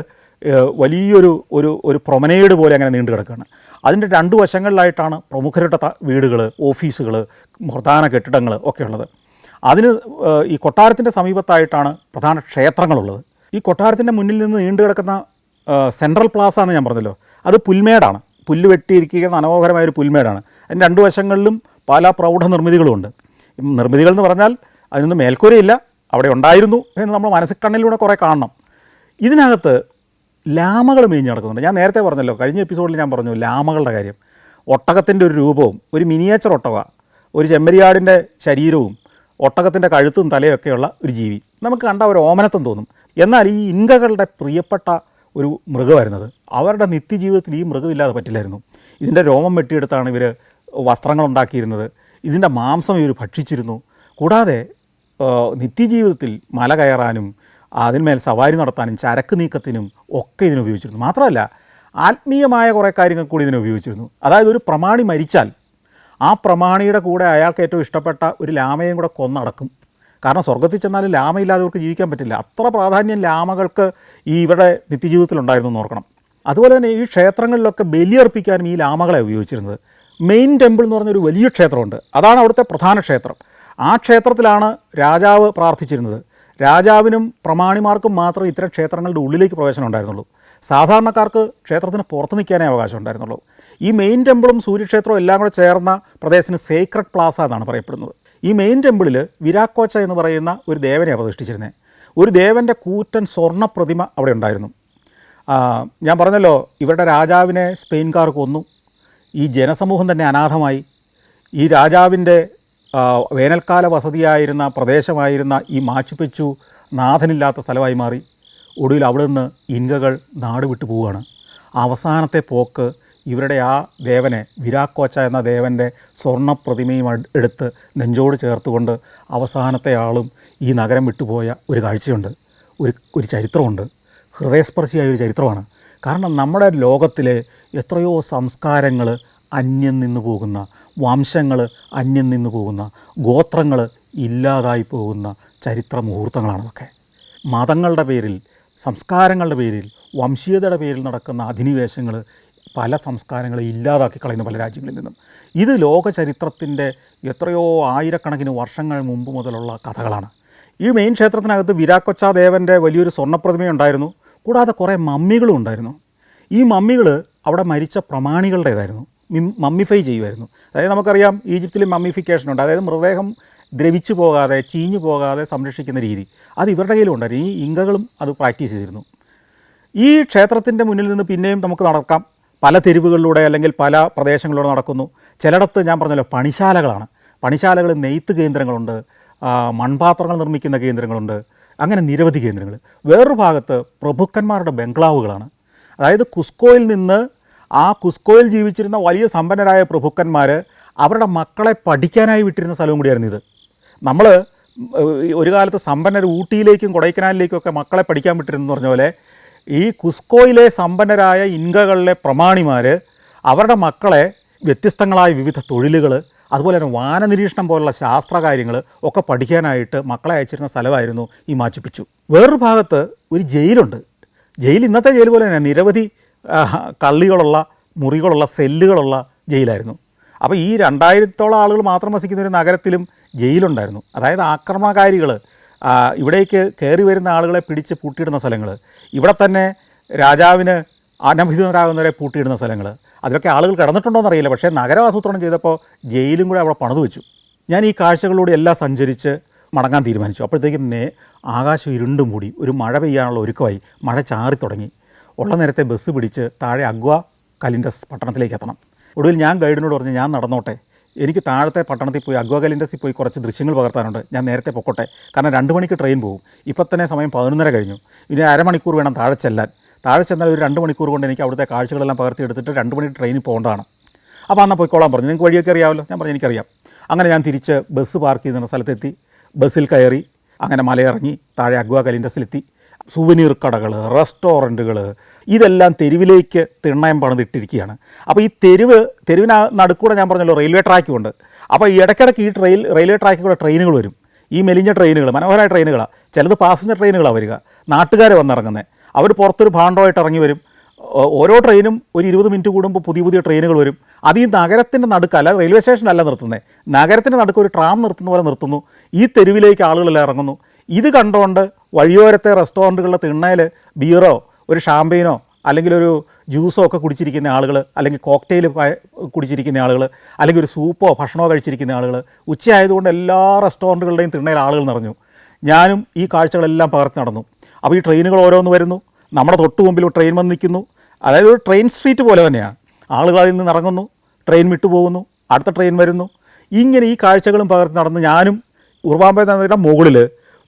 വലിയൊരു ഒരു ഒരു പ്രൊമനേഡ് പോലെ അങ്ങനെ നീണ്ടു കിടക്കുകയാണ്. അതിന്റെ രണ്ട് വശങ്ങളിലായിട്ടാണ് പ്രമുഖരുടെ വീടുകൾ ഓഫീസുകൾ പ്രധാന കെട്ടിടങ്ങൾ ഒക്കെ ഉള്ളത്. അതിന് ഈ കൊട്ടാരത്തിന്റെ സമീപത്തായിട്ടാണ് പ്രധാന ക്ഷേത്രങ്ങളുള്ളത്. ഈ കൊട്ടാരത്തിന്റെ മുന്നിൽ നിന്ന് നീണ്ടു കിടക്കുന്ന സെൻട്രൽ പ്ലാസ എന്ന് ഞാൻ പറഞ്ഞല്ലോ അത് പുൽമേടാണ്. പുല്ല് വെട്ടിയിരിക്കുന്ന മനോഹരമായ ഒരു പുൽമേടാണ്. അതിന് രണ്ട് വശങ്ങളിലും പല പ്രൗഢ നിർമ്മിതികളുമുണ്ട്. നിർമ്മിതികൾ എന്ന് പറഞ്ഞാൽ അതിനൊന്നും മേൽക്കൂരയില്ല അവിടെ ഉണ്ടായിരുന്നു എന്ന് നമ്മൾ മനസ്സിക്കണ്ണിലൂടെ കുറേ കാണണം. ഇതിനകത്ത് ലാമകൾ മേഞ്ഞ് നടക്കുന്നുണ്ട്. ഞാൻ നേരത്തെ പറഞ്ഞല്ലോ കഴിഞ്ഞ എപ്പിസോഡിൽ ഞാൻ പറഞ്ഞു ലാമകളുടെ കാര്യം. ഒട്ടകത്തിന്റെ ഒരു രൂപവും ഒരു മിനിയേച്ചർ ഒട്ടക ഒരു ചെമ്മരിയാടിന്റെ ശരീരവും ഒട്ടകത്തിന്റെ കഴുത്തും തലയൊക്കെയുള്ള ഒരു ജീവി. നമുക്ക് കണ്ട ഒരു ഓമനത്വം തോന്നും. എന്നാൽ ഈ ഇൻകകളുടെ പ്രിയപ്പെട്ട ഒരു മൃഗമായിരുന്നത്. അവരുടെ നിത്യജീവിതത്തിൽ ഈ മൃഗമില്ലാതെ പറ്റില്ലായിരുന്നു. ഇതിന്റെ രോമം വെട്ടിയെടുത്താണ് ഇവർ വസ്ത്രങ്ങൾ ഉണ്ടാക്കിയിരുന്നത് ഇതിന്റെ മാംസം ഇവർ ഭക്ഷിച്ചിരുന്നു. കൂടാതെ നിത്യജീവിതത്തിൽ മല കയറാനും അതിന്മേൽ സവാരി നടത്താനും ചരക്ക് നീക്കത്തിനും ഒക്കെ ഇതിനെ ഉപയോഗിച്ചിരുന്നു. മാത്രമല്ല ആത്മീയമായ കുറേ കാര്യങ്ങൾ കൂടി ഇതിനെ ഉപയോഗിച്ചിരുന്നു. അതായത് ഒരു പ്രമാണി മരിച്ചാൽ ആ പ്രമാണിയുടെ കൂടെ അയാൾക്ക് ഏറ്റവും ഇഷ്ടപ്പെട്ട ഒരു ലാമയും കൂടെ കൊന്നടക്കും. കാരണം സ്വർഗത്തിൽ ചെന്നാൽ ലാമയില്ലാതെ ഇവർക്ക് ജീവിക്കാൻ പറ്റില്ല. അത്ര പ്രാധാന്യം ലാമകൾക്ക് ഈ ഇവരുടെ നിത്യജീവിതത്തിലുണ്ടായിരുന്നു എന്ന് ഓർക്കണം. അതുപോലെ തന്നെ ഈ ക്ഷേത്രങ്ങളിലൊക്കെ ബലിയർപ്പിക്കാനും ഈ ലാമകളെ ഉപയോഗിച്ചിരുന്നത്. മെയിൻ ടെമ്പിൾ എന്ന് പറഞ്ഞൊരു വലിയ ക്ഷേത്രമുണ്ട്. അതാണ് അവിടുത്തെ പ്രധാന ക്ഷേത്രം. ആ ക്ഷേത്രത്തിലാണ് രാജാവ് പ്രാർത്ഥിച്ചിരുന്നത്. രാജാവിനും പ്രമാണിമാർക്കും മാത്രമേ ഇത്തരം ക്ഷേത്രങ്ങളുടെ ഉള്ളിലേക്ക് പ്രവേശനം ഉണ്ടായിരുന്നുള്ളൂ. സാധാരണക്കാർക്ക് ക്ഷേത്രത്തിന് പുറത്ത് നിൽക്കാനേ അവകാശം ഉണ്ടായിരുന്നുള്ളൂ. ഈ മെയിൻ ടെമ്പിളും സൂര്യക്ഷേത്രവും എല്ലാം കൂടെ ചേർന്ന പ്രദേശത്തിന് സേക്രഡ് പ്ലാസ എന്നാണ് പറയപ്പെടുന്നത്. ഈ മെയിൻ ടെമ്പിളിൽ വിരാക്കോച്ച എന്ന് പറയുന്ന ഒരു ദേവനെ പ്രതിഷ്ഠിച്ചിരുന്നത് ഒരു ദേവന്റെ കൂറ്റൻ സ്വർണ പ്രതിമ അവിടെ ഉണ്ടായിരുന്നു. ഞാൻ പറഞ്ഞല്ലോ ഇവരുടെ രാജാവിനെ സ്പെയിൻകാർ കൊന്നു. ഈ ജനസമൂഹം തന്നെ അനാഥമായി. ഈ രാജാവിന്റെ വേനൽക്കാല വസതിയായിരുന്ന പ്രദേശമായിരുന്ന ഈ മാച്ചുപിച്ചു നാഥനില്ലാത്ത സ്ഥലമായി മാറി. ഒടുവിൽ അവിടെ നിന്ന് ഇൻകകൾ നാട് വിട്ടു പോവുകയാണ്. അവസാനത്തെ പോക്ക് ഇവരുടെ ആ ദേവനെ വിരാക്കോച്ച എന്ന ദേവന്റെ സ്വർണ പ്രതിമയും എടുത്ത് നെഞ്ചോട് ചേർത്തുകൊണ്ട് അവസാനത്തെ ആളും ഈ നഗരം വിട്ടുപോയ ഒരു കാഴ്ചയുണ്ട്. ഒരു ഒരു ചരിത്രമുണ്ട്. ഹൃദയസ്പർശിയായ ഒരു ചരിത്രമാണ്. കാരണം നമ്മുടെ ലോകത്തിലെ എത്രയോ സംസ്കാരങ്ങൾ അന്യം നിന്ന് പോകുന്ന വംശങ്ങൾ അന്യം നിന്ന് പോകുന്ന ഗോത്രങ്ങൾ ഇല്ലാതായി പോകുന്ന ചരിത്ര മുഹൂർത്തങ്ങളാണതൊക്കെ മതങ്ങളുടെ പേരിൽ സംസ്കാരങ്ങളുടെ പേരിൽ വംശീയതയുടെ പേരിൽ നടക്കുന്ന അധിനിവേശങ്ങൾ പല സംസ്കാരങ്ങളെ ഇല്ലാതാക്കി കളയുന്ന പല രാജ്യങ്ങളിൽ നിന്നും. ഇത് ലോക ചരിത്രത്തിന്റെ എത്രയോ ആയിരക്കണക്കിന് വർഷങ്ങൾ മുമ്പ് മുതലുള്ള കഥകളാണ്. ഈ മെയിൻ ക്ഷേത്രത്തിനകത്ത് വിരാക്കൊച്ച ദേവന്റെ വലിയൊരു സ്വർണപ്രതിമയുണ്ടായിരുന്നു. കൂടാതെ കുറേ മമ്മികളും ഉണ്ടായിരുന്നു. ഈ മമ്മികൾ അവിടെ മരിച്ച പ്രമാണികളുടേതായിരുന്നു. മമ്മിഫൈ ചെയ്യുമായിരുന്നു. അതായത് നമുക്കറിയാം ഈജിപ്തിൽ മമ്മിഫിക്കേഷൻ ഉണ്ട്. അതായത് മൃതദേഹം ദ്രവിച്ചു പോകാതെ ചീഞ്ഞു പോകാതെ സംരക്ഷിക്കുന്ന രീതി. അത് ഇവരുടെ കയ്യിലും ഉണ്ടായിരുന്നു. ഈ ഇംഗകളും അത് പ്രാക്ടീസ് ചെയ്തിരുന്നു. ഈ ക്ഷേത്രത്തിന്റെ മുന്നിൽ നിന്ന് പിന്നെയും നമുക്ക് നടക്കാം. പല തെരുവുകളിലൂടെ അല്ലെങ്കിൽ പല പ്രദേശങ്ങളിലൂടെ നടക്കുന്നു. ചിലയിടത്ത് ഞാൻ പറഞ്ഞല്ലോ പണിശാലകളാണ്. പണിശാലകൾ നെയ്ത്ത് കേന്ദ്രങ്ങളുണ്ട് മൺപാത്രങ്ങൾ നിർമ്മിക്കുന്ന കേന്ദ്രങ്ങളുണ്ട് അങ്ങനെ നിരവധി കേന്ദ്രങ്ങൾ. വേറൊരു ഭാഗത്ത് പ്രഭുക്കന്മാരുടെ ബംഗ്ലാവുകളാണ്. അതായത് കുസ്കോയിൽ നിന്ന് ആ കുസ്കോയിൽ ജീവിച്ചിരുന്ന വലിയ സമ്പന്നരായ പ്രഭുക്കന്മാർ അവരുടെ മക്കളെ പഠിക്കാനായി വിട്ടിരുന്ന സ്ഥലവും കൂടിയായിരുന്നു ഇത്. നമ്മൾ ഒരു കാലത്ത് സമ്പന്നർ ഊട്ടിയിലേക്കും കൊടൈക്കനാലിലേക്കും ഒക്കെ മക്കളെ പഠിക്കാൻ വിട്ടിരുന്നു പറഞ്ഞ പോലെ ഈ കുസ്കോയിലെ സമ്പന്നരായ ഇൻകകളിലെ പ്രമാണിമാർ അവരുടെ മക്കളെ വ്യത്യസ്തങ്ങളായ വിവിധ തൊഴിലുകൾ അതുപോലെ തന്നെ വാനനിരീക്ഷണം പോലുള്ള ശാസ്ത്രകാര്യങ്ങൾ ഒക്കെ പഠിക്കാനായിട്ട് മക്കളെ അയച്ചിരുന്ന സ്ഥലമായിരുന്നു ഈ മാച്ചുപിച്ചു. വേറൊരു ഭാഗത്ത് ഒരു ജയിലുണ്ട്. ജയിൽ ഇന്നത്തെ ജയിൽ പോലെ തന്നെ നിരവധി കള്ളികളുള്ള മുറികളുള്ള സെല്ലുകളുള്ള ജയിലായിരുന്നു. അപ്പോൾ ഈ രണ്ടായിരത്തോളം ആളുകൾ മാത്രം വസിക്കുന്ന ഒരു നഗരത്തിലും ജയിലുണ്ടായിരുന്നു. അതായത് ആക്രമണകാരികൾ ഇവിടേക്ക് കയറി വരുന്ന ആളുകളെ പിടിച്ച് പൂട്ടിയിടുന്ന സ്ഥലങ്ങൾ ഇവിടെ തന്നെ രാജാവിന് അനഭിതരാകുന്നവരെ പൂട്ടിയിടുന്ന സ്ഥലങ്ങൾ അതിലൊക്കെ ആളുകൾ കിടന്നിട്ടുണ്ടോ എന്നറിയില്ല പക്ഷേ നഗരവാസൂത്രണം ചെയ്തപ്പോൾ ജയിലും കൂടെ അവിടെ പണിതു വെച്ചു. ഞാൻ ഈ കാഴ്ചകളിലൂടെ എല്ലാം സഞ്ചരിച്ച് മടങ്ങാൻ തീരുമാനിച്ചു. അപ്പോഴത്തേക്കും നേ ആകാശം ഇരുണ്ടും മൂടി. ഒരു മഴ പെയ്യാനുള്ള ഒരുക്കമായി. മഴ ചാറി തുടങ്ങി. ഉള്ള നേരത്തെ ബസ് പിടിച്ച് താഴെ അഗ്വ കലിൻഡസ് പട്ടണത്തിലേക്ക് എത്തണം. ഒടുവിൽ ഞാൻ ഗൈഡിനോട് പറഞ്ഞു ഞാൻ നടന്നോട്ടെ. എനിക്ക് താഴത്തെ പട്ടണത്തിൽ പോയി അഗ്വ കലിൻഡസിൽ പോയി കുറച്ച് ദൃശ്യങ്ങൾ പകർത്താനുണ്ട്. ഞാൻ നേരത്തെ പൊക്കോട്ടെ. കാരണം രണ്ട് മണിക്ക് ട്രെയിൻ പോകും. ഇപ്പം തന്നെ സമയം പതിനൊന്നര കഴിഞ്ഞു. ഇനി അരമണിക്കൂർ വേണം താഴെ ചെല്ലാൻ. താഴെ ചെന്നാൽ ഒരു രണ്ട് മണിക്കൂർ കൊണ്ട് എനിക്ക് അവിടുത്തെ കാഴ്ചകളെല്ലാം പകർത്തി എടുത്തിട്ട് രണ്ട് മണിക്ക് ട്രെയിനിൽ പോകേണ്ടതാണ്. അപ്പോൾ എന്നാൽ പോയിക്കോളാൻ പറഞ്ഞു. നിങ്ങൾക്ക് വഴിയൊക്കെ അറിയാമല്ലോ. ഞാൻ പറഞ്ഞു എനിക്കറിയാം. അങ്ങനെ ഞാൻ തിരിച്ച് ബസ് പാർക്ക് ചെയ്യുന്ന സ്ഥലത്തെത്തി. ബസ്സിൽ കയറി അങ്ങനെ മലയിറങ്ങി താഴെ അഗ്വ കലിൻഡസിലെത്തി സുവനീർ കടകൾ റെസ്റ്റോറന്റുകൾ ഇതെല്ലാം തെരുവിലേക്ക് തിണ്ണയം പണിതിട്ടിരിക്കുകയാണ്. അപ്പോൾ ഈ തെരുവ് തെരുവിന് നടുക്കൂടെ ഞാൻ പറഞ്ഞല്ലോ റെയിൽവേ ട്രാക്കും ഉണ്ട്. അപ്പോൾ ഈ ഇടയ്ക്കിടയ്ക്ക് ഈ ട്രെയിൽ റെയിൽവേ ട്രാക്കിൽ കൂടെ ട്രെയിനുകൾ വരും. ഈ മെലിഞ്ഞ ട്രെയിനുകൾ മനോഹരമായ ട്രെയിനുകളാണ് ചിലത് പാസഞ്ചർ ട്രെയിനുകളാണ് വരിക. നാട്ടുകാർ വന്നിറങ്ങുന്നത് അവർ പുറത്തൊരു ഭാണ്ഡമായിട്ട് ഇറങ്ങി വരും. ഓരോ ട്രെയിനും ഒരു ഇരുപത് മിനിറ്റ് കൂടുമ്പോൾ പുതിയ പുതിയ ട്രെയിനുകൾ വരും. അത് ഈ നഗരത്തിന്റെ നടുക്ക് അല്ല റെയിൽവേ സ്റ്റേഷനല്ല നിർത്തുന്നത് നഗരത്തിന്റെ നടുക്ക് ഒരു ട്രാം നിർത്തുന്ന പോലെ നിർത്തുന്നു. ഈ തെരുവിലേക്ക് ആളുകളെല്ലാം ഇറങ്ങുന്നു. ഇത് കണ്ടുകൊണ്ട് വഴിയോരത്തെ റെസ്റ്റോറന്റുകളുടെ തിണ്ണയിൽ ബീറോ ഒരു ഷാമ്പെയിനോ അല്ലെങ്കിൽ ഒരു ജ്യൂസോ ഒക്കെ കുടിച്ചിരിക്കുന്ന ആളുകൾ അല്ലെങ്കിൽ കോക്ടെയിൽ കുടിച്ചിരിക്കുന്ന ആളുകൾ അല്ലെങ്കിൽ ഒരു സൂപ്പോ ഭക്ഷണമോ കഴിച്ചിരിക്കുന്ന ആളുകൾ ഉച്ചയായതുകൊണ്ട് എല്ലാ റെസ്റ്റോറന്റുകളുടെയും തിണ്ണയിൽ ആളുകൾ നിറഞ്ഞു. ഞാനും ഈ കാഴ്ചകളെല്ലാം പകർത്തി നടന്നു. അപ്പോൾ ഈ ട്രെയിനുകൾ ഓരോന്ന് വരുന്നു. നമ്മുടെ തൊട്ട് മുമ്പിൽ ട്രെയിൻ വന്ന് നിൽക്കുന്നു. അതായത് ഒരു ട്രെയിൻ സ്ട്രീറ്റ് പോലെ തന്നെയാണ്. ആളുകൾ അതിൽ നിന്ന് ഇറങ്ങുന്നു. ട്രെയിൻ വിട്ടുപോകുന്നു അടുത്ത ട്രെയിൻ വരുന്നു. ഇങ്ങനെ ഈ കാഴ്ചകളും പകർത്തി നടന്ന് ഞാനും ഉറുവാമ്പ നദിയുടെ മുകളിൽ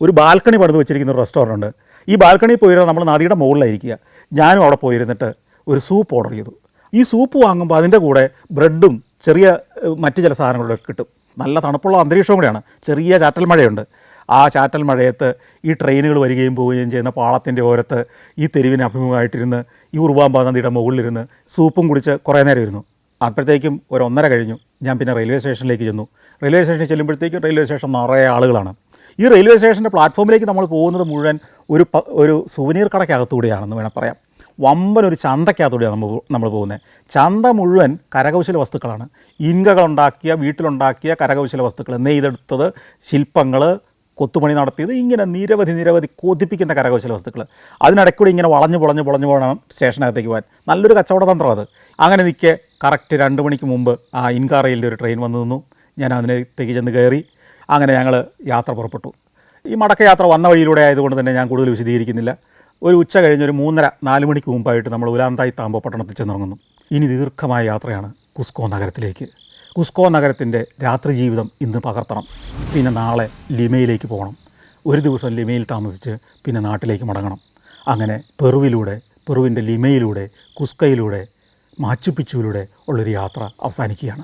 ഒരു ബാൽക്കണി പണിത് വെച്ചിരിക്കുന്ന ഒരു റെസ്റ്റോറന്റ് ഉണ്ട് ഈ ബാൽക്കണിയിൽ പോയിരുന്ന നമ്മൾ നദിയുടെ മുകളിലായിരിക്കുക. ഞാനും അവിടെ പോയിരുന്നിട്ട് ഒരു സൂപ്പ് ഓർഡർ ചെയ്തു. ഈ സൂപ്പ് വാങ്ങുമ്പോൾ അതിന്റെ കൂടെ ബ്രെഡും ചെറിയ മറ്റ് ചില സാധനങ്ങളൊക്കെ കിട്ടും. നല്ല തണുപ്പുള്ള അന്തരീക്ഷവും കൂടിയാണ്. ചെറിയ ചാറ്റൽ മഴയുണ്ട്. ആ ചാറ്റൽ മഴയത്ത് ഈ ട്രെയിനുകൾ വരികയും പോവുകയും ചെയ്യുന്ന പാളത്തിന്റെ ഓരത്ത് ഈ തെരുവിന് അഭിമുഖമായിട്ടിരുന്ന് ഈ ഉറുവാമ്പ നദിയുടെ മുകളിലിരുന്ന് സൂപ്പും കുടിച്ച് കുറേ നേരം ഇരുന്നു. അപ്പോഴത്തേക്കും ഒരു ഒന്നര കഴിഞ്ഞു. ഞാൻ പിന്നെ റെയിൽവേ സ്റ്റേഷനിലേക്ക് ചെന്നു. റെയിൽവേ സ്റ്റേഷനിൽ ചെല്ലുമ്പോഴത്തേക്കും റെയിൽവേ സ്റ്റേഷൻ നിറയെ ആളുകളാണ്. ഈ റെയിൽവേ സ്റ്റേഷന്റെ പ്ലാറ്റ്ഫോമിലേക്ക് നമ്മൾ പോകുന്നത് മുഴുവൻ ഒരു ഒരു സുവനീർ കടയ്ക്കകത്തൂടെയാണെന്ന് വേണം പറയാം. വമ്പൻ ഒരു ചന്തയ്ക്കകത്തൂടെയാണ് നമ്മൾ നമ്മൾ പോകുന്നത്. ചന്ത മുഴുവൻ കരകൗശല വസ്തുക്കളാണ്. ഇൻകകളുണ്ടാക്കിയ വീട്ടിലുണ്ടാക്കിയ കരകൗശല വസ്തുക്കൾ. നെയ്തെടുത്തത് ശില്പങ്ങൾ കൊത്തുപണി നടത്തിയത് ഇങ്ങനെ നിരവധി നിരവധി കൊതിപ്പിക്കുന്ന കരകൗശല വസ്തുക്കൾ അതിനിടയ്ക്കൂടി ഇങ്ങനെ വളഞ്ഞു പൊളഞ്ഞു പൊളഞ്ഞു പോകണം സ്റ്റേഷനകത്തേക്ക് പോകാൻ. നല്ലൊരു കച്ചവട തന്ത്രം അത്. അങ്ങനെ നിൽക്കെ കറക്റ്റ് രണ്ട് മണിക്ക് മുമ്പ് ആ ഇൻകാ ഒരു ട്രെയിൻ വന്നു നിന്നു. ഞാൻ അതിനകത്തേക്ക് ചെന്ന് കയറി. അങ്ങനെ ഞങ്ങൾ യാത്ര പുറപ്പെട്ടു. ഈ മടക്കയാത്ര വന്ന വഴിയിലൂടെ ആയതുകൊണ്ട് തന്നെ ഞാൻ കൂടുതൽ വിശദീകരിക്കുന്നില്ല. ഒരു ഉച്ച കഴിഞ്ഞ് ഒരു മൂന്നര നാല് മണിക്ക് മുമ്പായിട്ട് നമ്മൾ ഉലാന്തായി താമ്പോ പട്ടണത്തിൽ ചെന്നിറങ്ങുന്നു. ഇനി ദീർഘമായ യാത്രയാണ് കുസ്കോ നഗരത്തിലേക്ക്. കുസ്കോ നഗരത്തിന്റെ രാത്രി ജീവിതം ഇന്ന് പകർത്തണം. പിന്നെ നാളെ ലിമയിലേക്ക് പോകണം. ഒരു ദിവസം ലിമയിൽ താമസിച്ച് പിന്നെ നാട്ടിലേക്ക് മടങ്ങണം. അങ്ങനെ പെറുവിലൂടെ പെറുവിന്റെ ലിമയിലൂടെ കുസ്കയിലൂടെ മാച്ചുപ്പിച്ചുവിലൂടെ ഉള്ളൊരു യാത്ര അവസാനിക്കുകയാണ്.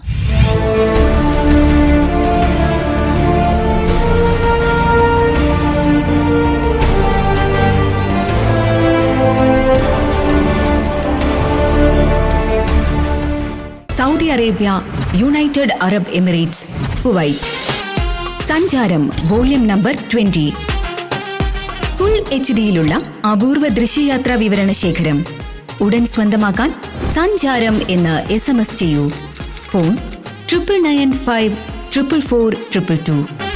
Saudi Arabia United Arab Emirates Kuwait. സഞ്ചാരം volume number twenty. Full H ഡിയിലുള്ള അപൂർവ ദൃശ്യയാത്രാ വിവരണ ശേഖരം. ഉടൻ സ്വന്തമാക്കാൻ സഞ്ചാരം എന്ന് എസ് എം എസ് ചെയ്യൂ. Phone triple nine five triple four triple two.